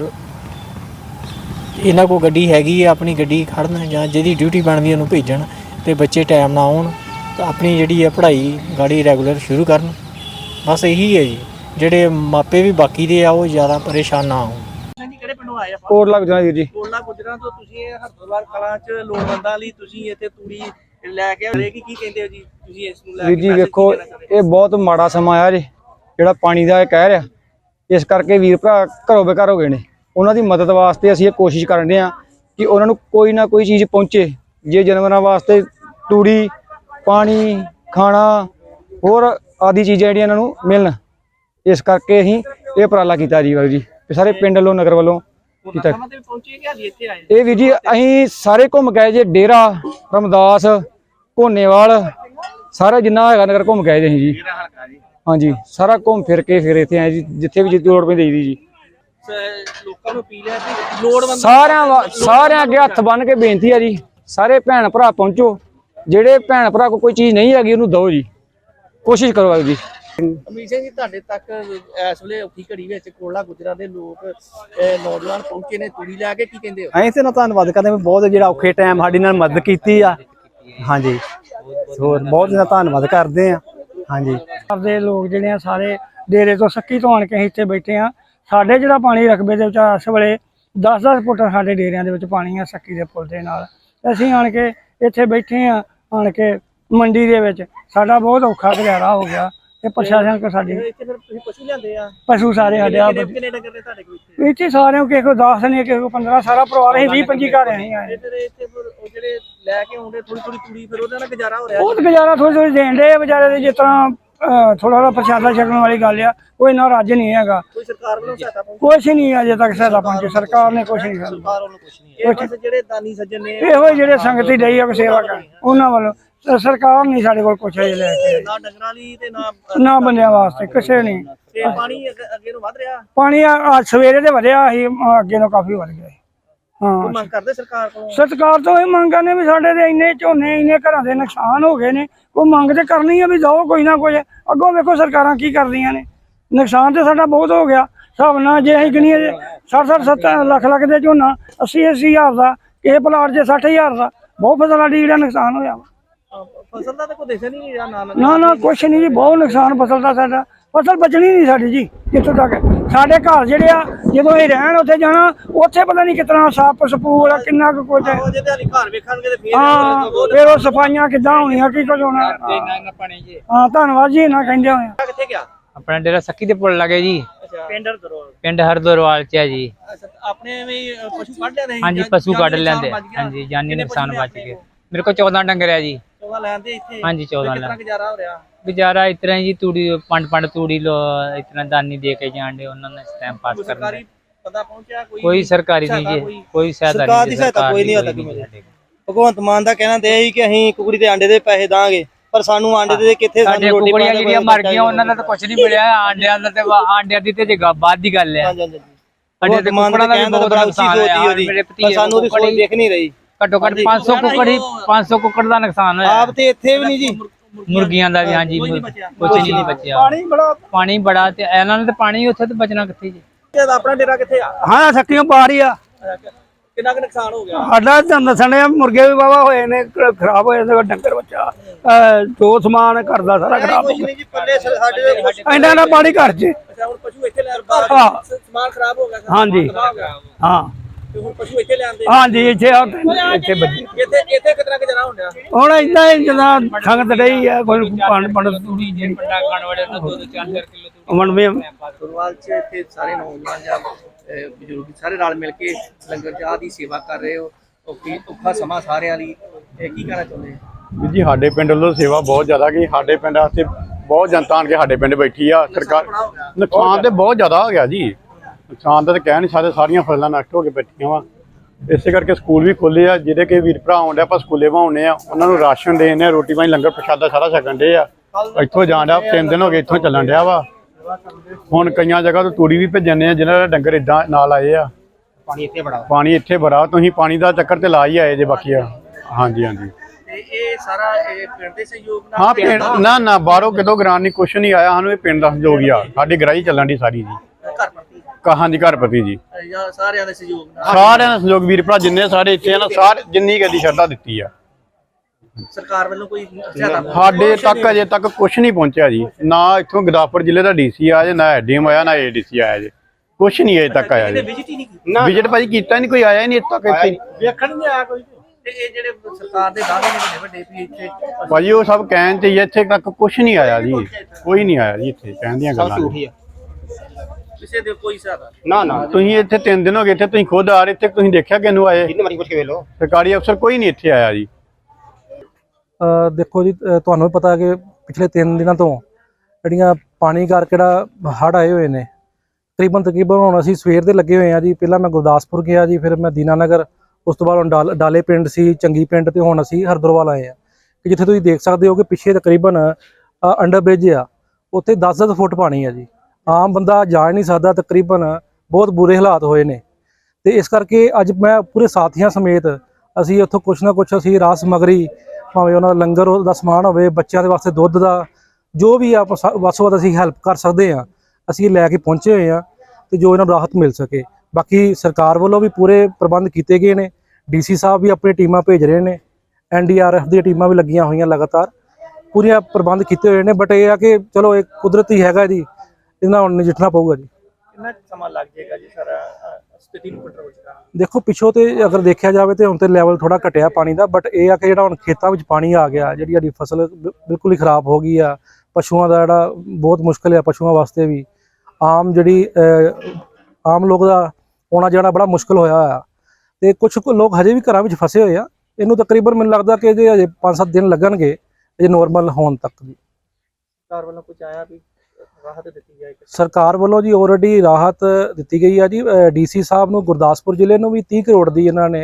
ਇਹਨਾਂ ਕੋਲ ਗੱਡੀ ਹੈਗੀ ਹੈ ਆਪਣੀ ਗੱਡੀ ਖੜਨ ਜਾਂ ਜਿਹਦੀ ਡਿਊਟੀ ਬਣਦੀ ਉਹਨੂੰ ਭੇਜਣ ਤੇ ਬੱਚੇ ਟਾਈਮ ਨਾਲ ਆਉਣ ਤਾਂ ਆਪਣੀ ਜਿਹੜੀ ਹੈ ਪੜ੍ਹਾਈ ਗਾੜੀ ਰੈਗੂਲਰ ਸ਼ੁਰੂ ਕਰਨ। ਬਸ ਇਹੀ ਹੈ ਜੀ ਜਿਹੜੇ ਮਾਪੇ ਵੀ ਬਾਕੀ ਦੇ ਆ ਉਹ ਜ਼ਿਆਦਾ ਪਰੇਸ਼ਾਨ ਨਾ ਹੋਣ। ਆਏ ਆ ਕੋਟਲਾ ਗੁਜਰਾਂ ਵੀਰ ਜੀ। ਕੋਲਾ ਗੁਜਰਾਂ ਤੋਂ ਤੁਸੀਂ ਇਹ ਹਰਦੋਵਾਰ ਕਲਾਂ ਚ ਲੋੜਵੰਦਾਂ ਲਈ ਤੁਸੀਂ ਇੱਥੇ ਤੂੜੀ ਲੈ ਕੇ ਆਏ ਕਿ ਕੀ ਕਹਿੰਦੇ ਹੋ ਜੀ ਤੁਸੀਂ ਇਸ ਨੂੰ ਲੈ ਵੀਰ ਕੇ? ਜੀ message ਵੇਖੋ ਕੀ ਇਹ ਬਹੁਤ ਮਾੜਾ ਸਮਾਂ ਆਇਆ ਜੀ ਜਿਹੜਾ ਪਾਣੀ ਦਾ ਇਹ ਕਹਿ ਰਿਹਾ। ਇਸ ਕਰਕੇ ਵੀਰ ਭਰਾ ਘਰੋਂ ਬੇਘਰ ਹੋ ਗਏ ਨੇ। ਉਹਨਾਂ ਦੀ ਮਦਦ ਵਾਸਤੇ ਅਸੀਂ ਇਹ ਕੋਸ਼ਿਸ਼ ਕਰਨ ਰਹੇ ਹਾਂ ਕਿ ਉਹਨਾਂ ਨੂੰ ਕੋਈ ਨਾ ਕੋਈ ਚੀਜ਼ ਪਹੁੰਚੇ ਜੇ ਜਾਨਵਰਾਂ ਵਾਸਤੇ ਤੂੜੀ ਪਾਣੀ ਖਾਣਾ ਹੋਰ ਆਦਿ ਚੀਜ਼ਾਂ ਜਿਹੜੀਆਂ ਇਹਨਾਂ ਨੂੰ ਮਿਲਣ। ਇਸ ਕਰਕੇ ਅਸੀਂ ਇਹ ਉਪਰਾਲਾ ਕੀਤਾ ਜੀ ਵਾਹਿਗੁਰੂ ਜੀ। ਸਾਰੇ ਪਿੰਡ ਵੱਲੋਂ ਨਗਰ ਵੱਲੋਂ ਕੀਤਾ। ਥਾਵਾਂ ਤੇ ਵੀ ਪਹੁੰਚੇ ਕਿ ਹਾਲੀ ਇੱਥੇ ਆਏ ਇਹ ਵੀਰ ਜੀ ਅਸੀਂ ਸਾਰੇ ਘੁੰਮ ਗਏ ਜੇ। ਡੇਰਾ ਰਮਦਾਸ ਘੋਨੇਵਾਲ ਸਾਰਾ ਜਿੰਨਾ ਹੈਗਾ ਨਗਰ ਘੁੰਮ ਗਏ ਜੇ ਹਾਂਜੀ ਸਾਰਾ ਘੁੰਮ ਫਿਰ ਕੇ ਫਿਰ ਇੱਥੇ ਆਏ ਜੀ ਜਿੱਥੇ ਵੀ ਜਿੱਥੇ ਲੋੜ ਪੈਂਦੀ ਦੀ ਜੀ। ਲੋਕਾਂ ਨੂੰ ਅਪੀਲ ਹੈ ਕਿ ਲੋੜਵੰਦ ਸਾਰਿਆਂ ਵਾ- ਸਾਰਿਆਂ ਅੱਗੇ ਹੱਥ ਬੰਨ ਕੇ ਬੇਨਤੀ ਹੈ ਜੀ ਸਾਰੇ ਭੈਣ ਭਰਾ ਪਹੁੰਚੋ ਜਿਹੜੇ ਭੈਣ ਭਰਾ ਕੋਲ ਕੋਈ ਚੀਜ਼ ਨਹੀਂ ਹੈਗੀ ਉਹਨੂੰ ਦਿਓ ਜੀ। ਕੋਸ਼ਿਸ਼ ਕਰੋ ਜੀ ਅਮੀਰ ਸਿੰਘ ਜੀ ਤੁਹਾਡੇ ਤੱਕ ਇਸ ਵੇਲੇ ਔਖੀ ਘੜੀ ਵਿੱਚ ਕੋਲਾ ਗੁਜਰਾਂ ਦੇ ਲੋਕ ਅਹ, ਨੌਜਵਾਨ ਪਹੁੰਚੇ ਨੇ ਤੂੜੀ ਲੈ ਕੇ ਕੀ ਕਹਿੰਦੇ ਹੋ? ਅਸੀਂ ਤੇ ਨਾ ਧੰਨਵਾਦ ਕਰਦੇ ਹਾਂ ਵੀ ਬਹੁਤ ਜਿਹੜਾ ਔਖੇ ਟਾਈਮ ਸਾਡੀ ਨਾਲ ਮਦਦ ਕੀਤੀ ਆ। ਹਾਂਜੀ। ਹੋਰ ਬਹੁਤ ਜ਼ਿਆਦਾ ਧੰਨਵਾਦ ਕਰਦੇ ਆ ਹਾਂਜੀ। ਕਰਦੇ ਲੋਕ ਜਿਹੜੇ ਆ ਸਾਰੇ ਡੇਰੇ ਤੋਂ ਸੱਕੀ ਤੋਂ ਆਣ ਕੇ ਅਸੀਂ ਇੱਥੇ ਬੈਠੇ ਆ ਸਾਡੇ ਜਿਹੜਾ ਪਾਣੀ ਰਕਬੇ ਦੇ ਵਿੱਚ ਆ ਇਸ ਵੇਲੇ 10-10 ਫੁੱਟ ਸਾਡੇ ਡੇਰਿਆਂ ਦੇ ਵਿੱਚ ਪਾਣੀ ਆ ਸੱਕੀ ਦੇ ਪੁਲ ਦੇ ਨਾਲ। ਅਸੀਂ ਆਣ ਕੇ ਇੱਥੇ ਬੈਠੇ ਆ ਆਣ ਕੇ ਮੰਡੀ ਦੇ ਵਿੱਚ। ਸਾਡਾ ਬਹੁਤ ਔਖਾ ਗੁਜ਼ਾਰਾ ਹੋ ਗਿਆ। ਤੇ ਪ੍ਰਸ਼ਾਸਨ ਕੋ ਸਾਡੀ ਇੱਥੇ ਫਿਰ ਤੁਸੀਂ ਪਸ਼ੂ ਲਿਆਂਦੇ ਆ? ਪਸ਼ੂ ਸਾਰੇ ਸਾਡੇ ਆ ਕਿੰਨੇ ਕਿੰਨੇ ਡੰਗਰ ਨੇ ਤੁਹਾਡੇ ਕੋਲ ਇੱਥੇ? ਇੱਥੇ ਸਾਰਿਆਂ ਕਿਸੇ ਕੋ 10 ਨੇ ਕਿਸੇ ਕੋ 15 ਸਾਰਾ ਪਰਿਵਾਰ ਅਸੀਂ 20 25 ਘਰ ਅਸੀਂ ਆਏ। ਫਿਰ ਇੱਥੇ ਫਿਰ ਉਹ ਜਿਹੜੇ ਲੈ ਕੇ ਆਉਂਦੇ ਥੋੜੀ ਥੋੜੀ ਤੂੜੀ ਫਿਰ ਉਹਦੇ ਨਾਲ ਗੁਜ਼ਾਰਾ ਹੋ ਰਿਹਾ? ਬਹੁਤ ਗੁਜ਼ਾਰਾ ਥੋੜੀ ਥੋੜੀ ਦੇਣ ਦੇ ਵਿਚਾਰੇ ਦੇ ਜਿਸ ਤਰ੍ਹਾਂ ਥੋੜਾ ਥੋੜਾ ਪ੍ਰਸ਼ਾਦਾ ਛਕਣ ਵਾਲੀ ਗੱਲ ਆ ਕੋਈ ਨਾ ਰੱਜ ਨਹੀਂ ਹੈਗਾ। ਕੋਈ ਸਰਕਾਰ ਵੱਲੋਂ ਸਹਾਇਤਾ ਪਹੁੰਚੀ ਕੁਛ ਨਹੀਂ ਅਜੇ ਤੱਕ ਸਹਾਇਤਾ ਪਹੁੰਚੀ ਸਰਕਾਰ ਨੇ ਕੁਛ ਨਹੀਂ ਸਰਕਾਰ ਵੱਲੋਂ ਕੁਝ ਨਹੀਂ ਇਹ ਬਸ ਜਿਹੜੇ ਦਾਨੀ ਸੱਜਣ ਨੇ ਇਹੋ ਹੀ ਜਿਹੜੇ ਸੰਗਤੀ ਡਈ ਆ ਸੇਵਾ ਕਰਨ ਉਹਨਾਂ ਵੱਲੋਂ। ਸ- ਸਰਕਾਰ ਨਹੀਂ ਸਾਡੇ ਕੋਲ ਕੁਛ ਅਜੇ ਲੈ ਕੇ ਆਈ। ਨਾ ਡੰਗਰਾਂ ਲਈ ਤੇ ਨਾ ਨਾ ਬੰਦਿਆਂ ਵਾਸਤੇ ਕਿਸੇ ਨਹੀਂ। ਤੇ ਪਾਣੀ ਅੱਗੇ ਅੱਗੇ ਨੂੰ ਵੱਧ ਰਿਹਾ? ਪਾਣੀ ਆ ਆ ਸਵੇਰੇ ਤੇ ਵਧਿਆ ਸੀ ਅ, ਅੱਗੇ ਨੂੰ ਕਾਫੀ ਵਧ ਗਿਆ ਸੀ। ਹਾਂ। ਮੰਗ ਕਰਦੇ ਸਰਕਾਰ ਕੋਲੋਂ? ਸਰਕਾਰ ਤੋਂ ਇਹ ਮੰਗਾਂ ਨੇ ਵੀ ਸਾਡੇ ਦੇ ਇੰਨੇ ਝੋਨੇ ਇੰਨੇ ਘਰਾਂ ਦੇ ਨੁਕਸਾਨ ਹੋ ਗਏ ਨੇ ਕੋਈ ਮੰਗ ਤੇ ਕਰਨੀ ਆ ਵੀ ਜਾਓ ਕੋਈ ਨਾ ਕੋਈ। ਅੱਗੋਂ ਵੇਖੋ ਸਰਕਾਰਾਂ ਕੀ ਕਰਦੀਆਂ ਨੇ। ਨੁਕਸਾਨ ਤੇ ਸਾਡਾ ਬਹੁਤ ਹੋ ਗਿਆ। ਹਿਸਾਬ ਨਾਲ ਜੇ ਅਸੀਂ ਗਣੀਏ 60 60 70 ਲੱਖ ਲੱਖ ਦੇ ਝੋਨਾ 80 80 ਹਜ਼ਾਰ ਦਾ ਇਹ ਪਲਾਟ ਜੇ 60 ਹਜ਼ਾਰ ਦਾ ਬਹੁਤ ਫਸਲਾਂ ਦੀ ਜਿਹੜਾ ਨੁਕਸਾਨ ਹੋਇਆ ਵਾ। ਫਸਲ ਦਾ ਤਾਂ ਕੋਈ ਹੀ ਨਹੀਂ ਨਾ ਨਾ ਕੁਛ ਨਹੀਂ ਜੀ ਬਹੁਤ ਨੁਕਸਾਨ ਫਸਲ ਦਾ ਸਾਡਾ। ਫਸਲ ਬਚਣੀ ਨਹੀਂ ਸਾਡੀ ਜੀ ਜਿੱਥੋਂ ਤੱਕ। ਸਾਡੇ ਘਰ ਜਿਹੜੇ ਆ ਜਦੋਂ ਇਹ ਰਹਿਣ ਉੱਥੇ ਜਾਣਾ ਉੱਥੇ ਪਤਾ ਨਹੀਂ ਕਿਤਨਾ ਸੱਪ ਸਪੂਲ ਆ ਕਿੰਨਾ ਕੁ ਕੁਝ ਹੈ। ਹਾਂ ਫਿਰ ਉਹ ਸਫਾਈਆਂ ਕਿੱਦਾਂ ਹੋਣੀਆਂ ਕੀ ਕੁਝ ਹੋਣਾ। ਹਾਂ ਧੰਨਵਾਦ ਜੀ ਨਾ ਕਹਿੰਦੇ ਹੋਏ ਕਿੱਥੇ ਗਿਆ? ਆਪਣਾ ਡੇਰਾ ਸੱਕੀ ਦੇ ਪੁੱਲ ਲੱਗੇ ਜੀ। ਪਿੰਡ ਹਰਦੋਰਵਾਲ ਚ ਹੈ ਜੀ। ਆਪਣੇ ਵੀ ਅਹ, ਪਸ਼ੂ ਕੱਢ ਲਿਆ ਨਹੀਂ ਹਾਂਜੀ ਪਸ਼ੂ ਕੱਢ ਲੈਂਦੇ। ਹਾਂਜੀ ਜਾਨੀ ਨੁਕਸਾਨ ਬਚ ਗਏ। ਮੇਰੇ ਕੋਲ 14 ਡੰਗਰ ਹੈ ਜੀ। ਚੋਗਾ ਲੈਂਦੇ ਇੱਥੇ ਹਾਂਜੀ, ਚੌਦਾਂ ਤੇ ਕਿਸ ਤਰ੍ਹਾਂ ਲੈ। ਗੁਜ਼ਾਰਾ ਹੋ ਰਿਹਾ ਗੁਜ਼ਾਰਾ ਹੀ ਜੀ ਤੂੜੀ ਪੰਡ ਪੰਡ ਤੂੜੀ ਲੋ ਇਤਨਾ ਦਾਨੀ ਦੇ ਕੇ ਜਾਂਦੇ ਉਹਨਾਂ ਨੇ ਟਾਈਮ ਪਾਸ ਕਰਨਾ ਪਹੁੰਚਿਆ ਕੋਈ ਕੋਈ ਸਰਕਾਰੀ ਨਹੀਂ ਜੀ ਕੋਈ? ਸਹਾਇਤਾ ਸਰਕਾਰ ਨਹੀਂ ਦੀ ਸਹਾਇਤਾ ਕੋਈ ਨਹੀਂ ਹਾਲੇ ਤੱਕ ਮਿਲੀ। ਭਗਵੰਤ ਮਾਨ ਦਾ ਕਹਿਣਾ ਤੇ ਸੀ ਕਿ ਅਸੀਂ ਕੁਕੜੀ ਦੇ ਆਂਡੇ ਦੇ ਪੈਸੇ ਦਾਂਗੇ ਪਰ ਸਾਨੂੰ ਆਂਡੇ ਦੇ ਕਿੱਥੇ ਸਾਡੇ ਸਾਨੂੰ ਰੋਟੀ ਕੁਕੜੀਆਂ ਪਾਣੀ ਦਾ ਜਿਹੜੀਆਂ ਮਰ ਗਈਆਂ ਉਹਨਾਂ ਦਾ ਤਾਂ ਕੁਝ ਨਹੀਂ ਮਿਲਿਆ ਆਂਡਿਆਂ ਦਾ ਤੇ ਆਂਡਿਆਂ ਦੀ ਤੇ ਜਗਾ ਬਾਅਦ ਦੀ ਗੱਲ ਹੈ ਹਾਂਜੀ, ਹਾਂਜੀ। ਸਾਡੇ ਤੇ ਕੁਕੜਾਂ ਦਾ ਦਾ ਬਹੁਤ ਬੜਾ ਨੁਕਸਾਨ ਹੋਇਆ ਮੇਰੇ ਭਤੀਜੇ ਸਾਨੂੰ ਉਹਦੀ ਸੋਚ ਦੇਖ ਨਹੀਂ ਰਹੀ ਘੱਟੋ ਘੱਟ ਹਾਂਜੀ। 500 ਕੁਕੜੀ 500 ਕੁਕੜ ਦਾ ਨੁਕਸਾਨ ਹੋਇਆ। ਆਪ ਤੇ ਇੱਥੇ ਵੀ ਨਹੀਂ ਜੀ। ਮੁਰਗੀਆਂ ਦਾ ਵੀ ਹਾਂਜੀ ਕੋਈ ਨਹੀਂ ਬਚਿਆ। ਕੁਝ ਨਹੀਂ ਬਚਿਆ। ਪਾਣੀ ਬੜਾ ਪਾਣੀ ਬੜਾ ਤੇ ਇਹਨਾਂ ਨੇ ਤੇ ਪਾਣੀ ਉੱਥੇ ਤੇ ਬਚਣਾ ਕਿੱਥੇ ਜੀ? ਇਹਦਾ ਆਪਣਾ ਡੇਰਾ ਕਿੱਥੇ ਆ? ਹਾਂ ਸੱਕੀਆਂ ਬਾਹਰ ਆ। ਕਿੰਨਾ ਕੁ ਨੁਕਸਾਨ ਹੋ ਗਿਆ? ਸਾਡਾ ਤਾਂ ਦੱਸਣੇ ਮੁਰਗੇ ਵੀ ਵਾਵਾ ਹੋਏ ਨੇ ਖਰਾਬ ਹੋਏ ਨੇ ਡੰਗਰ ਬੱਚਾ ਜੋ ਸਮਾਨ ਕਰਦਾ ਸਾਰਾ ਖਰਾਬ ਹੋ ਕੁਝ ਨਹੀਂ ਜੀ ਪੱਲੇ ਸਾਡੇ ਗਿਆ ਇੰਨਾ ਨਾ ਪਾਣੀ ਘਰ 'ਚ। ਅੱਛਾ ਹੁਣ ਪਸ਼ੂ ਇੱਥੇ ਲੈ ਹਾਂ। ਸਮਾਨ ਖਰਾਬ ਹੋ ਗਿਆ ਹਾਂਜੀ। ਹੋ ਗਿਆ। ਹਾਂ। ਤੇ ਹੁਣ ਪਸ਼ੂ ਇੱਥੇ ਲਿਆਂਦੇ ਹਾਂਜੀ ਇੱਥੇ ਆ ਇੱਥੇ ਬੱਜੀ। ਇੱਥੇ ਇੱਥੇ ਕਿਤਨਾ ਗੁਜ਼ਾਰਾ ਹੁੰਦਾ? ਹੁਣ ਇਦਾਂ ਹੀ ਜਦਾਂ ਸੰਗਤ ਰਹੀ ਆ ਕੋਈ ਪੰਡ ਪੰਡ ਤੂੜੀ ਜਿਹੜੀ ਪੰਡਾ ਖਾਣ ਵਾਲੇ ਨੂੰ 2-4 ਕਿਲੋ ਮਨ ਵੀ ਗੁਰਵਾਲ ਚ ਇੱਥੇ ਸਾਰੇ ਨੌਜਵਾਨ ਜਾਂ ਬਜ਼ੁਰਗ ਸਾਰੇ ਰਲ ਮਿਲ ਕੇ ਲੰਗਰ ਚਾਹ ਦੀ ਸੇਵਾ ਕਰ ਰਹੇ ਹੋ। ਔਖੀ ਔਖਾ ਸਮਾਂ ਸਾਰਿਆਂ ਲਈ। ਇਹ ਕੀ ਕਹਿਣਾ ਚਾਹੁੰਦੇ ਜੀ ਸਾਡੇ ਪਿੰਡ ਵੱਲੋਂ ਸੇਵਾ ਬਹੁਤ ਜ਼ਿਆਦਾ ਗਈ ਸਾਡੇ ਪਿੰਡ ਵਾਸਤੇ ਬਹੁਤ ਜਨਤਾ ਆਣ ਕੇ ਸਾਡੇ ਪਿੰਡ ਬੈਠੀ ਆ। ਸਰਕਾਰ ਨੁਕਸਾਨ ਤੇ ਬਹੁਤ ਜ਼ਿਆਦਾ ਹੋ ਗਿਆ ਜੀ। ਨੁਕਸਾਨ ਤਾਂ ਕਹਿ ਨਹੀਂ ਸਕਦੇ ਸਾਰੀਆਂ ਫਸਲਾਂ ਨਸ਼ਟ ਹੋ ਕੇ ਬੈਠੀਆਂ ਵਾ। ਇਸੇ ਕਰਕੇ ਸਕੂਲ ਵੀ ਖੁੱਲੇ ਆ ਜਿਹੜੇ ਕਿ ਵੀਰ ਭਰਾ ਆਉਂਦੇ ਆਪਾਂ ਸਕੂਲੇ ਵਾਉਣੇ ਆ ਉਹਨਾਂ ਨੂੰ ਰਾਸ਼ਨ ਦੇਣੇ ਆ ਰੋਟੀ ਪਾਣੀ ਲੰਗਰ ਪ੍ਰਸ਼ਾਦਾ ਸਾਰਾ ਛਕਣ ਦੇ ਆ। ਇੱਥੋਂ ਜਾਣ ਤਿੰਨ ਦਿਨ ਹੋ ਗਏ ਇੱਥੋਂ ਚੱਲਣ ਡਿਆ ਵਾ। ਹੁਣ ਕਈਆਂ ਜਗ੍ਹਾ ਤੋਂ ਤੂੜੀ ਵੀ ਭੇਜਣੇ ਆ ਜਿਨ੍ਹਾਂ ਦੇ ਡੰਗਰ ਇਦਾਂ ਨਾਲ ਆਏ ਆ। ਪਾਣੀ ਇੱਥੇ ਬੜਾ ਪਾਣੀ ਇੱਥੇ ਭਰਾ ਤੁਸੀਂ ਪਾਣੀ ਦਾ ਚੱਕਰ ਤੇ ਲਾ ਹੀ ਆਏ ਜੇ ਬਾਕੀ ਆ। ਹਾਂਜੀ ਹਾਂਜੀ। ਇਹ ਸਾਰਾ ਇਹ ਪਿੰਡ ਦੇ ਸਹਿਯੋਗ ਨਾਲ ਹਾਂ ਪਿੰਡ ਨਾ ਨਾ ਬਾਹਰੋਂ ਕਿਤੋਂ ਗ੍ਰਾਂਟ ਨਹੀਂ ਕੁਛ ਨਹੀਂ ਆਇਆ ਸਾਨੂੰ ਇਹ ਪਿੰਡ ਦਾ ਸਹਿਯੋਗ ਹੀ ਆ। ਸਾਡੀ ਗ੍ਰਾਈ ਚੱਲਣ ਦੀ ਸਾਰੀ ਜੀ। ਕਹਾਂ ਦੀ ਘਰਪਤੀ ਜੀ? ਜਾਂ ਸਾਰਿਆਂ ਦੇ ਸਹਿਯੋਗ ਨਾਲ। ਸਾਰਿਆਂ ਦਾ ਸਹਿਯੋਗ ਵੀਰ ਭਰਾ ਜਿੰਨੇ ਸਾਰੇ ਇੱਥੇ ਆ ਨਾ ਸਾਰੇ ਜਿੰਨੀ ਕਦੀ ਸ਼ਰਧਾ ਦਿੱਤੀ ਆ। ਸਰਕਾਰ ਵੱਲੋਂ ਕੋਈ ਸਹਾਇਤਾ ਸਾਡੇ ਤੱਕ ਅਜੇ ਤੱਕ ਕੁਛ ਨਹੀਂ ਪਹੁੰਚਿਆ ਜੀ। ਨਾ ਇੱਥੋਂ ਗੁਰਦਾਸਪੁਰ ਜ਼ਿਲ੍ਹੇ ਦਾ ਡੀਸੀ ਆਇਆ ਨਾ ਐਡੀਐਮ ਆਇਆ ਨਾ ਏਡੀਸੀ ਆਇਆ ਜੀ। ਕੁਛ ਨਹੀਂ ਅਜੇ ਤੱਕ ਆਇਆ ਜੀ। ਵਿਜ਼ਿਟ ਹੀ ਨਹੀਂ ਕੀਤੀ। ਵਿਜਿਟ ਭਾਜੀ ਕੀਤਾ ਨਹੀਂ ਕੋਈ ਆਇਆ ਹੀ ਨਹੀਂ ਇੱਥੇ ਤੱਕ ਇੱਥੇ ਵੇਖਣ ਨਹੀਂ ਆਇਆ ਕੋਈ। ਤੇ ਇਹ ਜਿਹੜੇ ਸਰਕਾਰ ਦੇ ਦਾਅਵੇ ਨੇ ਵੱਡੇ ਵੀ ਇੱਥੇ ਭਾਜੀ ਉਹ ਸਭ ਕਹਿਣ ਤੇ ਇੱਥੇ ਤੱਕ ਕੁਛ ਨਹੀਂ ਆਇਆ ਜੀ। ਕੋਈ ਨਹੀਂ ਆਇਆ ਜੀ ਇੱਥੇ ਕਹਿਣ ਦੀਆਂ ਗੱਲਾਂ। ਕਿਸੇ ਦੇ ਕੋਈ ਹਿਸਾਬ ਨਾ ਨਾ। ਤੁਸੀਂ ਇੱਥੇ ਤਿੰਨ ਦਿਨ ਹੋ ਗਏ ਇੱਥੇ ਤੁਸੀਂ ਖੁਦ ਆ ਰਹੇ ਇੱਥੇ ਤੁਸੀਂ ਦੇਖਿਆ ਕਿਹਨੂੰ ਆਏ? ਕਿੰਨੇ ਮਰੀ ਪੁੱਛ ਕੇ ਵੇਲੋ ਸਰਕਾਰੀ ਅਫਸਰ ਕੋਈ ਨਹੀਂ ਇੱਥੇ ਆਇਆ ਜੀ। ਅ, ਦੇਖੋ ਜੀ ਅ, ਤੁਹਾਨੂੰ ਵੀ ਪਤਾ ਕਿ ਪਿਛਲੇ 3 ਦਿਨਾਂ ਤੋਂ ਜਿਹੜੀਆਂ ਪਾਣੀ ਕਰਕੇ ਜਿਹੜਾ ਹੜ੍ਹ ਆਏ ਹੋਏ ਨੇ ਤਕਰੀਬਨ ਤਕਰੀਬਨ ਹੁਣ ਅਸੀਂ ਸਵੇਰ ਦੇ ਲੱਗੇ ਹੋਏ ਆ ਜੀ। ਪਹਿਲਾਂ ਮੈਂ ਗੁਰਦਾਸਪੁਰ ਗਿਆ ਜੀ ਫਿਰ ਮੈਂ ਦੀਨਾਨਗਰ ਉਸ ਤੋਂ ਬਾਅਦ ਹੁਣ ਡਾਲੇ ਪਿੰਡ ਸੀ ਚੰਗੀ ਪਿੰਡ ਤੇ ਹੁਣ ਅਸੀਂ ਹਰਦਰਵਾਲ ਆਏ ਆ ਕਿ ਜਿੱਥੇ ਤੁਸੀਂ ਦੇਖ ਸਕਦੇ ਹੋ ਕਿ ਪਿੱਛੇ ਤਕਰੀਬਨ ਅੰਡਰ ਬ੍ਰਿਜ ਆ ਉੱਥੇ 10-10 ਫੁੱਟ ਪਾਣੀ ਆ ਜੀ। ਆਮ ਬੰਦਾ ਜਾ ਨਹੀਂ ਸਕਦਾ, ਤਕਰੀਬਨ ਬਹੁਤ ਬੁਰੇ ਹਾਲਾਤ ਹੋਏ ਨੇ। ਤੇ ਇਸ ਕਰਕੇ ਅੱਜ ਮੈਂ ਪੂਰੇ ਸਾਥੀਆਂ ਸਮੇਤ ਅਸੀਂ ਉੱਥੋਂ ਕੁਛ ਨਾ ਕੁਛ ਅਸੀਂ ਰਾਸ ਸਮਗਰੀ, ਭਾਵੇਂ ਉਹਨਾਂ ਦਾ ਲੰਗਰ ਦਾ ਸਮਾਨ ਹੋਵੇ, ਬੱਚਿਆਂ ਦੇ ਵਾਸਤੇ ਦੁੱਧ ਦਾ, ਜੋ ਵੀ ਆ ਵੱਸੋ ਵੱਧ ਅਸੀਂ ਹੈਲਪ ਕਰ ਸਕਦੇ ਆ ਅਸੀਂ ਇਹ ਲੈ ਕੇ ਪਹੁੰਚੇ ਹੋਏ ਆ ਤੇ ਜੋ ਇਹਨਾਂ ਨੂੰ ਰਾਹਤ ਮਿਲ ਸਕੇ। ਬਾਕੀ ਸਰਕਾਰ ਵੱਲੋਂ ਵੀ ਪੂਰੇ ਪ੍ਰਬੰਧ ਕੀਤੇ ਗਏ ਨੇ ਡੀਸੀ ਸਾਹਿਬ ਵੀ ਆਪਣੀ ਟੀਮਾਂ ਭੇਜ ਰਹੇ ਨੇ ਐਨਡੀਆਰਐਫ ਦੀਆਂ ਟੀਮਾਂ ਵੀ ਲੱਗੀਆਂ ਹੋਈਆਂ ਲਗਾਤਾਰ। ਪੂਰੀਆਂ ਪ੍ਰਬੰਧ ਕੀਤੇ ਹੋਏ ਨੇ, ਬਟ ਇਹ ਆ ਕਿ ਚਲੋ, ਇਹ ਕੁਦਰਤੀ ਹੈਗਾ ਜੀ ਇਹਦੇ ਨਾਲ ਨਜਿੱਠਣਾ ਪਊਗਾ ਜੀ। ਕਿੰਨਾ ਸਮਾਂ ਲੱਗ ਜਾਏਗਾ ਜੀ ਸਾਰਾ ਸਥਿਤੀ ਨੂੰ ਕੰਟਰੋਲ ਕਰਨ ਦੇਖੋ ਪਿੱਛੋਂ ਤੇ ਅਗਰ ਦੇਖਿਆ ਜਾਵੇ ਤੇ ਹੁਣ ਤੇ ਲੈਵਲ ਥੋੜਾ ਘਟਿਆ ਪਾਣੀ ਦਾ ਬਟ ਇਹ ਆ ਕਿ ਜਿਹੜਾ ਹੁਣ ਖੇਤਾਂ ਵਿੱਚ ਪਾਣੀ ਆ ਗਿਆ ਜਿਹੜੀ ਸਾਡੀ ਫਸਲ ਬਿਲਕੁਲ ਹੀ ਖਰਾਬ ਹੋ ਗਈ ਆ। ਪਸ਼ੂਆਂ ਦਾ ਜਿਹੜਾ ਬਹੁਤ ਮੁਸ਼ਕਲ ਆ ਪਸ਼ੂਆਂ ਵਾਸਤੇ ਵੀ। ਆਮ ਜਿਹੜੀ ਆਮ ਲੋਕ ਦਾ ਆਉਣਾ ਜਾਣਾ ਬੜਾ ਮੁਸ਼ਕਲ ਹੋਇਆ ਆ ਤੇ ਕੁਝ ਲੋਕ ਹਜੇ ਵੀ ਘਰਾਂ ਵਿੱਚ ਫਸੇ ਹੋਏ ਆ। ਇਹਨੂੰ ਤਕਰੀਬਨ ਮੈਨੂੰ ਲੱਗਦਾ ਕਿ ਜੇ ਹਜੇ 5-7 ਦਿਨ ਲੱਗਣਗੇ ਇਹ ਨੋਰਮਲ ਹੋਣ ਤੱਕ ਜੀ ਸਰਕਾਰ ਵੱਲੋਂ ਕੁਝ ਆਇਆ ਵੀ ਰਾਹਤ ਦਿੱਤੀ ਜਾਏ ਸਰਕਾਰ ਵੱਲੋਂ ਜੀ ਆਲਰੇਡੀ ਰਾਹਤ ਦਿੱਤੀ ਗਈ ਆ ਜੀ। ਡੀਸੀ ਸਾਹਿਬ ਨੂੰ ਗੁਰਦਾਸਪੁਰ ਜ਼ਿਲ੍ਹੇ ਨੂੰ ਵੀ 30 ਕਰੋੜ ਦੀ ਇਹਨਾਂ ਨੇ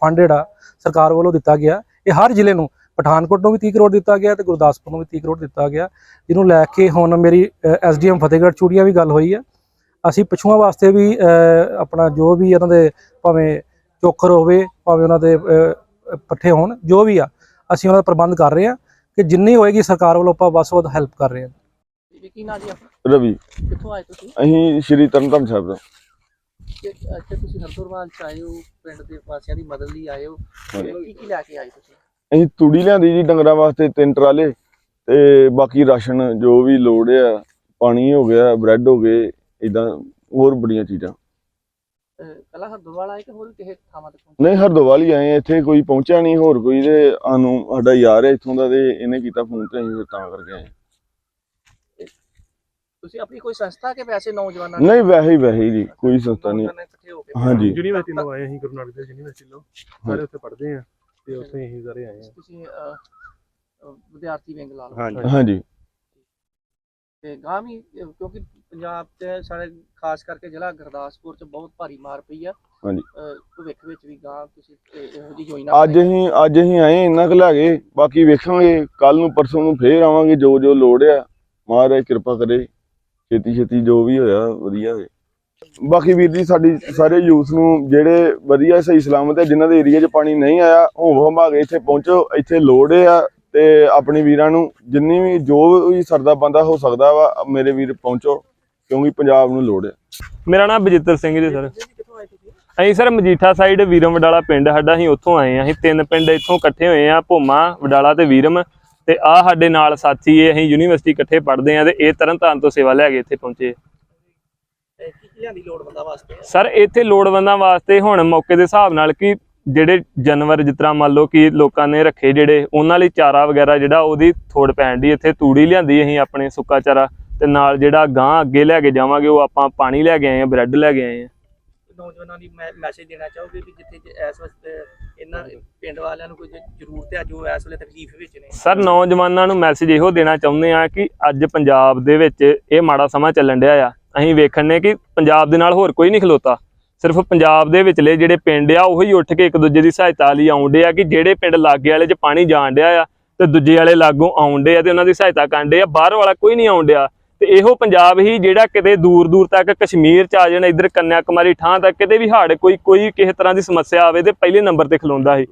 ਫੰਡ ਜਿਹੜਾ ਸਰਕਾਰ ਵੱਲੋਂ ਦਿੱਤਾ ਗਿਆ। ਇਹ ਹਰ ਜ਼ਿਲ੍ਹੇ ਨੂੰ, ਪਠਾਨਕੋਟ ਨੂੰ ਵੀ 30 ਕਰੋੜ ਦਿੱਤਾ ਗਿਆ ਤੇ ਗੁਰਦਾਸਪੁਰ ਨੂੰ ਵੀ 30 ਕਰੋੜ ਦਿੱਤਾ ਗਿਆ, ਜਿਹਨੂੰ ਲੈ ਕੇ ਹੁਣ ਮੇਰੀ ਐਸਡੀਐਮ ਫਤਿਹਗੜ੍ਹ ਚੂੜੀਆਂ ਵੀ ਗੱਲ ਹੋਈ ਆ। ਅਸੀਂ ਪਛੂਆਂ ਵਾਸਤੇ ਵੀ ਆਪਣਾ ਜੋ ਵੀ ਇਹਨਾਂ ਦੇ ਭਾਵੇਂ ਚੋਖਰ ਹੋਵੇ, ਭਾਵੇਂ ਉਹਨਾਂ ਦੇ ਪੱਠੇ ਹੋਣ, ਜੋ ਵੀ ਆ, ਅਸੀਂ ਉਹਨਾਂ ਦਾ ਪ੍ਰਬੰਧ ਕਰ ਰਹੇ ਆ ਕਿ ਜਿੰਨੀ ਹੋਏਗੀ ਸਰਕਾਰ ਵੱਲੋਂ ਆਪਾਂ ਵੱਧ ਵੱਧ ਹੈਲਪ ਕਰ ਰਹੇ ਆ। ਇਹ ਕੀ ਨਾਂ ਜੀ ਆਪਣਾ? ਰਵੀ। ਕਿੱਥੋਂ ਆਏ ਤੁਸੀਂ? ਅਸੀਂ ਸ਼੍ਰੀ ਤਰਨਤਾਰਨ ਸਾਹਿਬ ਤੇ। ਇੱਥੇ ਤੁਸੀਂ ਹਰਦੁਰਵਾਲ ਚ ਆਏ ਹੋ ਪਿੰਡ ਦੇ ਵਾਸੀਆਂ ਦੀ ਮਦਦ ਲਈ ਆਏ ਹੋ। ਕੀ ਕੀ ਲੈ ਕੇ ਆਏ ਤੁਸੀਂ? ਅਸੀਂ ਤੂੜੀ ਲਿਆਂਦੀ ਜੀ ਡੰਗਰਾਂ ਵਾਸਤੇ ਤਿੰਨ ਟਰਾਲੇ ਤੇ ਬਾਕੀ ਰਾਸ਼ਨ ਜੋ ਵੀ ਲੋੜ ਆ ਪਾਣੀ ਹੋ ਗਿਆ ਬ੍ਰੈਡ ਹੋ ਗਏ ਇਦਾਂ ਹੋਰ ਬੜੀਆਂ ਚੀਜ਼ਾਂ। ਅਹ ਪਹਿਲਾਂ ਆਏ ਕਿ ਹੋਰ ਕਿਸੇ ਥਾਵਾਂ ਤੇ ਪਹੁੰਚੇ? ਨਹੀਂ ਹਰਦੋਵਾਲ ਹੀ ਆਏ ਆ, ਇੱਥੇ ਕੋਈ ਪਹੁੰਚਿਆ ਨਹੀਂ ਹੋਰ ਕੋਈ ਤੇ ਸਾਨੂੰ ਸਾਡਾ ਯਾਰ ਹੈ ਇੱਥੋਂ ਦਾ ਤੇ ਇਹਨੇ ਕੀਤਾ ਫੋਨ ਤੇ ਅਸੀਂ ਫਿਰ ਤਾਂ ਕਰਕੇ ਆਏ। ਤੁਸੀਂ ਆਪਣੀ ਕੋਈ ਸੰਸਥਾ ਕੇ ਵੈਸੇ ਨੌਜਵਾਨਾਂ ਨੂੰ? ਨਹੀਂ ਵੈਸੇ ਹੀ ਵੈਸੇ ਹੀ ਜੀ ਕੋਈ ਸੰਸਥਾ ਨਹੀਂ। ਨੌਜਵਾਨਾਂ ਇਕੱਠੇ ਹੋ ਕੇ ਹਾਂਜੀ। ਯੂਨੀਵਰਸਿਟੀ ਤੋਂ ਆਏ ਅਸੀਂ ਗੁਰੂ ਨਾਨਕ ਦੇਵ ਯੂਨੀਵਰਸਿਟੀ ਤੋਂ ਸਾਰੇ ਉੱਥੇ ਪੜ੍ਹਦੇ ਆ ਤੇ ਉੱਥੇ ਅਸੀਂ ਸਾਰੇ ਆਏ ਆ। ਤੁਸੀਂ ਅਹ, ਅਹ, ਵਿਦਿਆਰਥੀ ਵਿੰਗ ਲਾ ਲਓ। ਹਾਂਜੀ। ਤੇ ਗਾਂ ਵੀ ਅਹ, ਕਿਉਂਕਿ ਪੰਜਾਬ ਤੇ ਸਾਡੇ ਖਾਸ ਕਰਕੇ ਜ਼ਿਲ੍ਹਾ ਗੁਰਦਾਸਪੁਰ ਚ ਬਹੁਤ ਭਾਰੀ ਮਾਰ ਪਈ ਆ। ਹਾਂਜੀ। ਅਹ, ਭਵਿੱਖ ਵਿੱਚ ਵੀ ਗਾਂ ਤੁਸੀਂ ਇਹ- ਇਹੋ ਜਿਹੀ ਯੋਜਨਾ ਅੱਜ ਅਸੀਂ ਅੱਜ ਅਸੀਂ ਆਏ ਇੰਨਾ ਕੁ ਲੈ ਗਏ ਬਾਕੀ ਵੇਖਾਂਗੇ ਕੱਲ ਨੂੰ ਪਰਸੋਂ ਨੂੰ ਫੇਰ ਆਵਾਂਗੇ ਜੋ ਜੋ ਲੋੜ ਆ। ਮਹਾਰਾਜ ਕਿਰਪਾ ਕਰੇ। ਛੇਤੀ ਛੇਤੀ ਜੋ ਵੀ ਹੋਇਆ, ਵਧੀਆ ਹੋਏ ਬਾਕੀ ਵੀਰ ਜੀ, ਸਾਡੀ ਸਾਰੇ ਯੂਥ ਨੂੰ ਜਿਹੜੇ ਵਧੀਆ ਸਹੀ ਸਲਾਮਤ ਹੈ, ਜਿਨ੍ਹਾਂ ਦੇ ਏਰੀਆ 'ਚ ਪਾਣੀ ਨਹੀਂ ਆਇਆ ਹੋਮ ਹਮਾ ਕੇ ਇੱਥੇ ਪਹੁੰਚੋ, ਇੱਥੇ ਲੋੜ ਆ, ਤੇ ਆਪਣੇ ਵੀਰਾਂ ਨੂੰ ਜਿੰਨੀ ਵੀ ਜੋ ਵੀ ਸਰਦਾ ਬੰਦਾ ਹੋ ਸਕਦਾ ਵਾ, ਮੇਰੇ ਵੀਰ ਪਹੁੰਚੋ, ਕਿਉਂਕਿ ਪੰਜਾਬ ਨੂੰ ਲੋੜ ਹੈ ਮੇਰਾ ਨਾਮ ਬਜਿੱਤਰ ਸਿੰਘ ਜੀ, ਸਰ। ਅਸੀਂ ਸਰ ਮਜੀਠਾ ਸਾਈਡ, ਵੀਰਮ ਵਡਾਲਾ ਪਿੰਡ, ਸਾਡਾ ਅਸੀਂ ਉੱਥੋਂ ਆਏ ਹਾਂ। ਅਸੀਂ ਤਿੰਨ ਪਿੰਡ ਇੱਥੋਂ ਇਕੱਠੇ ਹੋਏ ਆ ਭੋਮਾ, ਵਡਾਲਾ ਤੇ ਵੀਰਮ। ਤੇ ਆ ਸਾਡੇ ਨਾਲ ਸਾਥੀ ਇਹ ਅਸੀਂ ਯੂਨੀਵਰਸਿਟੀ ਇਕੱਠੇ ਪੜ੍ਹਦੇ ਆ ਤੇ ਇਹ ਤਰਨਤਾਰਨ ਤੋਂ ਸੇਵਾ ਲੈ ਕੇ ਇੱਥੇ ਪਹੁੰਚੇ। ਤੇ ਕੀ ਕੀ ਲਿਆਂਦੀ ਲੋੜਵੰਦਾਂ ਵਾਸਤੇ? ਸਰ ਇੱਥੇ ਲੋੜਵੰਦਾਂ ਵਾਸਤੇ ਹੁਣ ਮੌਕੇ ਦੇ ਹਿਸਾਬ ਨਾਲ ਕਿ ਜਿਹੜੇ ਜਾਨਵਰ ਜਿਸ ਤਰ੍ਹਾਂ ਮੰਨ ਲਓ ਕਿ ਲੋਕਾਂ ਨੇ ਰੱਖੇ ਜਿਹੜੇ ਉਹਨਾਂ ਲਈ ਚਾਰਾ ਵਗੈਰਾ ਜਿਹੜਾ ਉਹਦੀ ਥੋੜ ਪੈਣ ਦੀ ਇੱਥੇ ਤੂੜੀ ਲਿਆਂਦੀ ਅਸੀਂ ਆਪਣੇ ਸੁੱਕਾ ਚਾਰਾ ਤੇ ਨਾਲ ਜਿਹੜਾ ਗਾਂ ਅੱਗੇ ਲੈ ਕੇ ਜਾਵਾਂਗੇ ਉਹ ਆਪਾਂ ਪਾਣੀ ਲੈ ਕੇ ਆਏ ਆ ਬ੍ਰੈਡ ਲੈ ਕੇ ਆਏ ਆ ਨੌਜਵਾਨਾਂ ਦੀ ਮੈਸੇਜ ਦੇਣਾ ਚਾਹੋਗੇ ਵੀ ਜਿੱਥੇ ਇਸ ਵਕਤ ਇਹਨਾਂ ਪਿੰਡ ਵਾਲਿਆਂ ਨੂੰ ਕੋਈ ਜ਼ਰੂਰਤ ਹੈ? ਜੋ ਇਸ ਵੇਲੇ ਤਕਲੀਫ ਵਿੱਚ ਨੇ। ਸਰ, ਨੌਜਵਾਨਾਂ ਨੂੰ ਮੈਸੇਜ ਇਹੋ ਦੇਣਾ ਚਾਹੁੰਦੇ ਆ ਕਿ ਅੱਜ ਪੰਜਾਬ ਦੇ ਵਿੱਚ ਇਹ ਮਾੜਾ ਸਮਾਂ ਚੱਲਣ ਡਿਆ ਆ। ਅਸੀਂ ਵੇਖਣ ਨੇ ਕਿ ਪੰਜਾਬ ਦੇ ਨਾਲ ਹੋਰ ਕੋਈ ਨਹੀਂ ਖਲੋਤਾ। ਸਿਰਫ ਪੰਜਾਬ ਦੇ ਵਿਚਲੇ ਜਿਹੜੇ ਪਿੰਡ ਆ, ਉਹੀ ਉੱਠ ਕੇ ਇੱਕ ਦੂਜੇ ਦੀ ਸਹਾਇਤਾ ਲਈ ਆਉਂਦੇ ਆ ਕਿ ਜਿਹੜੇ ਪਿੰਡ ਲਾਗੇ ਵਾਲੇ 'ਚ ਪਾਣੀ ਜਾਣ ਡਿਆ ਆ ਤੇ ਦੂਜੇ ਵਾਲੇ ਲਾਗੋਂ ਆਉਂਦੇ ਆ ਤੇ ਉਹਨਾਂ ਦੀ ਸਹਾਇਤਾ ਕਰਨ ਡਏ ਆ। ਬਾਹਰ ਵਾਲਾ ਕੋਈ ਨਹੀਂ ਆਉਣ ਡਿਆ। ਤੇ ਇਹੋ ਪੰਜਾਬ ਹੀ ਜਿਹੜਾ ਕਿਤੇ ਦੂਰ ਦੂਰ ਤੱਕ ਕਸ਼ਮੀਰ ਚ ਆ ਜਾਣ ਇੱਧਰ ਕੰਨਿਆ ਕੁਮਾਰੀ ਠਾਂ ਤੱਕ ਕਿਤੇ ਵੀ ਹਾੜ ਕੋਈ ਕੋਈ ਕਿਸੇ ਤਰ੍ਹਾਂ ਦੀ ਸਮੱਸਿਆ ਆਵੇ ਤੇ ਪਹਿਲੇ ਨੰਬਰ ਤੇ ਖਲੋਂਦਾ ਸੀ।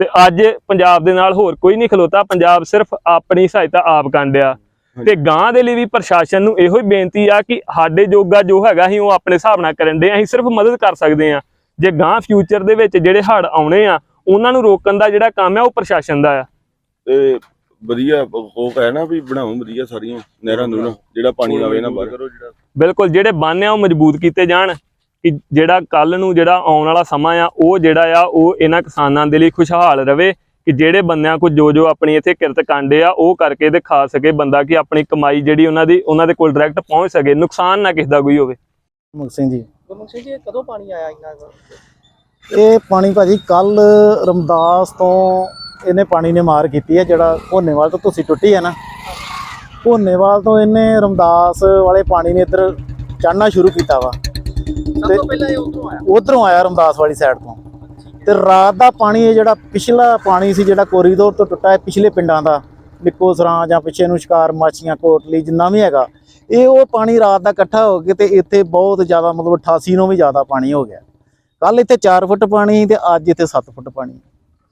ਤੇ ਅੱਜ ਪੰਜਾਬ ਦੇ ਨਾਲ ਹੋਰ ਕੋਈ ਨਹੀਂ ਖਲੋਤਾ ਪੰਜਾਬ ਸਿਰਫ ਆਪਣੀ ਸਹਾਇਤਾ ਆਪ ਕਰਨ ਡਿਆ। ਤੇ ਗਾਂ ਦੇ ਲਈ ਵੀ ਪ੍ਰਸ਼ਾਸਨ ਨੂੰ ਇਹੋ ਹੀ ਬੇਨਤੀ ਆ ਕਿ ਸਾਡੇ ਜੋਗਾ ਜੋ ਹੈਗਾ ਅਸੀਂ ਉਹ ਆਪਣੇ ਹਿਸਾਬ ਨਾਲ ਕਰਨ ਦੇ ਅਸੀਂ ਸਿਰਫ ਮਦਦ ਕਰ ਸਕਦੇ ਆ। ਜੇ ਗਾਂ ਫਿਊਚਰ ਦੇ ਵਿੱਚ ਜਿਹੜੇ ਹੜ ਆਉਣੇ ਆ ਉਹਨਾਂ ਨੂੰ ਰੋਕਣ ਦਾ ਜਿਹੜਾ ਕੰਮ ਆ ਉਹ ਪ੍ਰਸ਼ਾਸਨ ਦਾ ਆ। ਤੇ ਵਧੀਆ ਹੋਪ ਹੈ ਨਾ ਵੀ ਬਣਾਓ ਵਧੀਆ ਸਾਰੀਆਂ ਨਹਿਰਾਂ ਨੂੰ ਜਿਹੜਾ ਪਾਣੀ ਆਵੇ ਨਾ ਬਾਹਰ। ਬਿਲਕੁਲ ਜਿਹੜੇ ਬੰਨ ਆ ਉਹ ਮਜ਼ਬੂਤ ਕੀਤੇ ਜਾਣ ਕਿ ਜਿਹੜਾ ਕੱਲ ਨੂੰ ਜਿਹੜਾ ਆਉਣ ਵਾਲਾ ਸਮਾਂ ਆ ਉਹ ਜਿਹੜਾ ਆ ਉਹ ਇਹਨਾਂ ਕਿਸਾਨਾਂ ਦੇ ਲਈ ਖੁਸ਼ਹਾਲ ਰਵੇ ਕਿ ਜਿਹੜੇ ਬੰਦਿਆਂ ਕੋ ਜੋ ਜੋ ਆਪਣੀ ਇੱਥੇ ਕਿਰਤ ਕਾਂਡੇ ਆ ਉਹ ਕਰਕੇ ਤੇ ਖਾ ਸਕੇ ਬੰਦਾ ਕਿ ਆਪਣੀ ਕਮਾਈ ਜਿਹੜੀ ਉਹਨਾਂ ਦੀ ਉਹਨਾਂ ਦੇ ਕੋਲ ਡਾਇਰੈਕਟ ਪਹੁੰਚ ਸਕੇ ਨੁਕਸਾਨ ਨਾ ਕਿਸੇ ਦਾ ਕੋਈ ਹੋਵੇ। ਮੁਖ ਸਿੰਘ ਜੀ। ਗੁਰਮੁਖ ਸਿੰਘ ਜੀ ਕਦੋਂ ਪਾਣੀ ਆਇਆ ਇੰਨਾ? ਇਹ ਪਾਣੀ ਭਾਜੀ ਕੱਲ ਰਮਦਾਸ ਤੋਂ ਇਹਨੇ ਪਾਣੀ ਨੇ ਮਾਰ ਕੀਤੀ ਹੈ ਜਿਹੜਾ ਭੋਨੇਵਾਲ ਤੋਂ ਤੁਸੀਂ ਟੁੱਟੀ ਹੈ ਨਾ। ਭੋਨੇਵਾਲ ਤੋਂ ਇਹਨੇ ਰਮਦਾਸ ਵਾਲੇ ਪਾਣੀ ਨੇ ਇੱਧਰ ਚੜਨਾ ਸ਼ੁਰੂ ਕੀਤਾ ਵਾ। ਤੋਂ ਪਹਿਲਾਂ ਇਹ ਉਧਰੋਂ ਆਇਆ? ਉਧਰੋਂ ਆਇਆ ਰਮਦਾਸ ਵਾਲੀ ਸਾਈਡ ਤੋਂ। ਤੇ ਰਾਤ ਦਾ ਪਾਣੀ ਇਹ ਜਿਹੜਾ ਪਿਛਲਾ ਪਾਣੀ ਸੀ ਜਿਹੜਾ ਕੋਰੀਡੋਰ ਤੋਂ ਟੁੱਟਾ ਹੈ ਪਿਛਲੇ ਪਿੰਡਾਂ ਦਾ ਨਿੱਕੋ ਸਰਾਂ ਜਾਂ ਪਿੱਛੇ ਨੂੰ ਸ਼ਿਕਾਰ ਮਾਛੀਆਂ ਕੋਟਲੀ ਜਿੰਨਾ ਵੀ ਹੈਗਾ ਇਹ ਉਹ ਪਾਣੀ ਰਾਤ ਦਾ ਇਕੱਠਾ ਹੋ ਕੇ ਤੇ ਇੱਥੇ ਬਹੁਤ ਜ਼ਿਆਦਾ ਮਤਲਬ 88 ਨੂੰ ਵੀ ਜ਼ਿਆਦਾ ਪਾਣੀ ਹੋ ਗਿਆ। ਕੱਲ ਇੱਥੇ 4 ਫੁੱਟ ਪਾਣੀ ਤੇ ਅੱਜ ਇੱਥੇ 7 ਫੁੱਟ ਪਾਣੀ।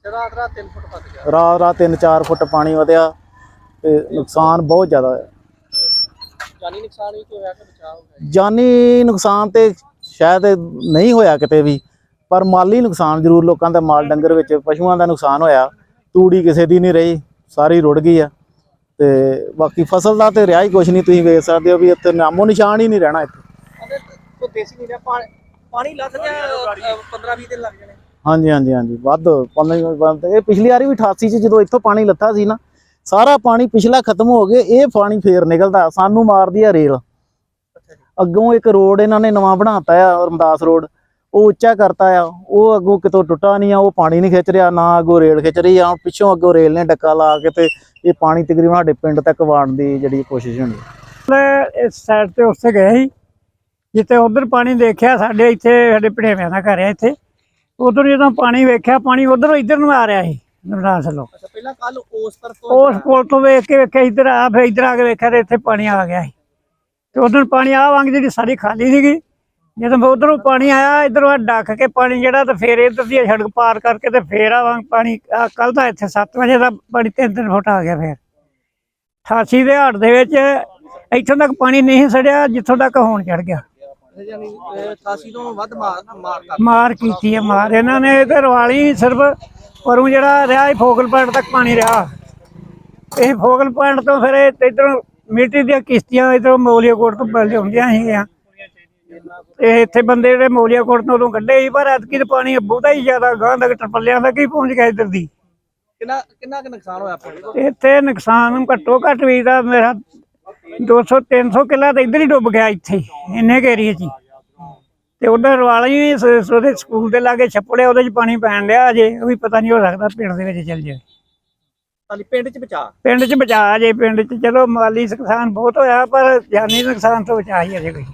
ਰਾਤ ਰਾਤ 3 ਫੁੱਟ ਵੱਧ ਗਿਆ। ਰਾਤ ਰਾਤ 3-4 ਫੁੱਟ ਪਾਣੀ ਵਧਿਆ ਤੇ ਨੁਕਸਾਨ ਬਹੁਤ ਜ਼ਿਆਦਾ ਹੋਇਆ। ਜਾਨੀ ਨੁਕਸਾਨ ਵੀ ਕੋਈ ਹੋਇਆ ਕਿ ਬਚਾਅ ਹੋ ਗਿਆ? ਜਾਨੀ ਨੁਕਸਾਨ ਤੇ ਸ਼ਾਇਦ ਨਹੀਂ ਹੋਇਆ ਕਿਤੇ ਵੀ ਪਰ ਮਾਲੀ ਨੁਕਸਾਨ ਜ਼ਰੂਰ ਲੋਕਾਂ ਦਾ ਮਾਲ ਡੰਗਰ ਵਿੱਚ ਪਸ਼ੂਆਂ ਦਾ ਨੁਕਸਾਨ ਹੋਇਆ। ਤੂੜੀ ਕਿਸੇ ਦੀ ਨਹੀਂ ਰਹੀ ਸਾਰੀ ਰੁੜ ਗਈ ਆ। ਤੇ ਬਾਕੀ ਫਸਲ ਦਾ ਤੇ ਰਿਹਾ ਹੀ ਕੁਛ ਨਹੀਂ ਤੁਸੀਂ ਵੇਖ ਸਕਦੇ ਹੋ ਵੀ ਇੱਥੇ ਨਾਮੋ ਨਿਸ਼ਾਨ ਹੀ ਨਹੀਂ ਰਹਿਣਾ ਇੱਥੇ। ਦੇਸੀ ਨਹੀਂ ਰਿਹਾ ਪਾਣੀ ਪਾਣੀ ਲੱਥ ਗਿਆ 15 20 ਦਿਨ ਲੱਗ ਜਾਣੇ। ਹਾਂਜੀ ਹਾਂਜੀ ਹਾਂਜੀ। ਵੱਧ 15 ਬੰਦ ਇਹ ਪਿਛਲੀ ਵਾਰੀ ਵੀ 88 ਚ ਜਦੋਂ ਇੱਥੋਂ ਪਾਣੀ ਲੱਥਾ ਸੀ ਨਾ, ਸਾਰਾ ਪਾਣੀ ਪਿਛਲਾ ਖਤਮ ਹੋ ਗਿਆ, ਇਹ ਪਾਣੀ ਫੇਰ ਨਿਕਲਦਾ, ਸਾਨੂੰ ਮਾਰਦੀ ਆ ਰੇਲ। ਅੱਗੋਂ ਇੱਕ ਰੋਡ ਇਹਨਾਂ ਨੇ ਨਵਾਂ ਬਣਾਤਾ ਆ ਰਮਦਾਸ ਰੋਡ, ਉਹ ਉੱਚਾ ਕਰਤਾ ਆ, ਉਹ ਅੱਗੋਂ ਕਿਤੋਂ ਟੁੱਟਾ ਨਹੀਂ ਆ, ਉਹ ਪਾਣੀ ਨਹੀਂ ਖਿੱਚ ਰਿਹਾ, ਨਾ ਅੱਗੋਂ ਰੇਲ ਖਿੱਚ ਰਹੀ ਆ, ਪਿੱਛੋਂ ਅੱਗੋਂ ਰੇਲ ਨੇ ਡੱਕਾ ਲਾ ਕੇ ਤੇ ਇਹ ਪਾਣੀ ਤਕਰੀਬਨ ਸਾਡੇ ਪਿੰਡ ਤੱਕ ਵਾੜਨ ਦੀ ਜਿਹੜੀ ਕੋਸ਼ਿਸ਼ ਹੁੰਦੀ ਮੈਂ ਇਸ ਸਾਈਡ ਤੇ ਉੱਥੇ ਗਏ ਸੀ, ਜਿੱਥੇ ਉਧਰ ਪਾਣੀ ਦੇਖਿਆ, ਸਾਡੇ ਇੱਥੇ, ਸਾਡੇ ਭੜੇਵਿਆਂ ਦਾ ਘਰ ਹੈ ਇੱਥੇ। ਉਧਰ ਜਦੋਂ ਪਾਣੀ ਵੇਖਿਆ ਪਾਣੀ ਉਧਰੋਂ ਇੱਧਰ ਨੂੰ ਆ ਰਿਹਾ ਸੀ ਵੱਲੋਂ। ਅੱਛਾ ਪਹਿਲਾਂ ਕੱਲ ਉਸ ਤਰਫ ਤੋਂ ਉਸ ਪੁਲ ਤੋਂ ਵੇਖ ਕੇ ਵੇਖਿਆ ਇੱਧਰ ਆ ਫਿਰ ਇੱਧਰ ਆ ਕੇ ਵੇਖਿਆ ਤੇ ਇੱਥੇ ਪਾਣੀ ਆ ਗਿਆ ਸੀ। ਤੇ ਉਧਰ ਪਾਣੀ ਆ ਵਾਂਗ ਜਿਹੜੀ ਸਾਰੀ ਖਾਲੀ ਸੀਗੀ ਜਦੋਂ ਉਧਰੋਂ ਪਾਣੀ ਆਇਆ ਇਧਰੋਂ ਡੱਕ ਕੇ ਪਾਣੀ ਜਿਹੜਾ ਤੇ ਫੇਰ ਇੱਧਰ ਦੀ ਸੜਕ ਪਾਰ ਕਰਕੇ ਤੇ ਫੇਰ ਆ ਵਾਂਗ ਪਾਣੀ ਕੱਲ ਦਾ ਇੱਥੇ 7 ਵਜੇ ਦਾ ਪਾਣੀ 3-3 ਫੁੱਟ ਆ ਗਿਆ ਫੇਰ। 88 ਦੇ ਹਾੜ ਦੇ ਵਿੱਚ ਇੱਥੋਂ ਤੱਕ ਪਾਣੀ ਨਹੀਂ ਸੜਿਆ ਜਿੱਥੋਂ ਤੱਕ ਹੁਣ ਚੜ ਗਿਆ। ਜਾਨੀ 88 ਤੋਂ ਵੱਧ ਮਾਰ ਮਾਰ ਕਰ ਮਾਰ ਕੀਤੀ ਹੈ ਮਾਰ। ਇਹਨਾਂ ਨੇ ਤੇ ਰਵਾਲੀ ਸਿਰਫ ਪਰੋਂ ਜਿਹੜਾ ਰਿਹਾ ਇਹ ਫੋਕਲ ਪੁਆਇੰਟ ਤੱਕ ਪਾਣੀ ਰਿਹਾ। ਇਹ ਫੋਕਲ ਪੁਆਇੰਟ ਤੋਂ ਫਿਰ ਇਹ ਇਧਰੋਂ ਮਿਲਟਰੀ ਦੀਆਂ ਕਿਸ਼ਤੀਆਂ ਇਧਰੋਂ ਮੌਲੀਆ ਕੋਟ ਤੋਂ ਪਹਿਲੇ ਹੁੰਦੀਆਂ ਸੀਗੀਆਂ। ਇਹ ਇੱਥੇ ਬੰਦੇ ਜਿਹੜੇ ਮੌਲੀਆ ਕੋਟ ਤੋਂ ਉਦੋਂ ਕੱਢੇ ਸੀ ਪਰ ਐਤਕੀ ਤਾਂ ਪਾਣੀ ਬਹੁਤਾ ਹੀ ਜ਼ਿਆਦਾ ਗਾਂ ਤੱਕ ਟੱਪਲਿਆਂ ਤੱਕ ਹੀ ਪਹੁੰਚ ਗਿਆ ਇੱਧਰ ਦੀ। ਕਿੰਨਾ ਕਿੰਨਾ ਕੁ ਨੁਕਸਾਨ ਹੋਇਆ ਇੱਥੇ ਨੁਕਸਾਨ ਘੱਟੋ ਘੱਟ ਵੀ ਦਾ ਮੇਰਾ 200 300 ਕਿੱਲਾ ਤਾਂ ਇੱਧਰ ਹੀ ਡੁੱਬ ਗਿਆ ਇੱਥੇ ਹੀ, ਇੰਨੇ ਕੁ ਏਰੀਏ 'ਚ ਹੀ। ਤੇ ਉਧਰ ਵਾਲੀ ਵੀ ਸ- ਉਹਦੇ ਸਕੂਲ ਦੇ ਲਾਗੇ ਛੱਪੜਿਆ ਉਹਦੇ 'ਚ ਪਾਣੀ ਪੈਣ ਲਿਆ ਅਜੇ ਉਹ ਵੀ ਪਤਾ ਨਹੀਂ ਹੋ ਸਕਦਾ ਪਿੰਡ ਦੇ ਵਿੱਚ ਚੱਲ ਜਾਏ। ਹਾਲੀ ਪਿੰਡ 'ਚ ਬਚਾ? ਪਿੰਡ 'ਚ ਬਚਾ ਜੇ ਪਿੰਡ 'ਚ ਚਲੋ ਮਾਲੀ ਨੁਕਸਾਨ ਬਹੁਤ ਹੋਇਆ ਪਰ ਜਾਨੀ ਨੁਕਸਾਨ ਤੋਂ ਬਚਾ ਹੀ ਅਜੇ ਕੋਈ।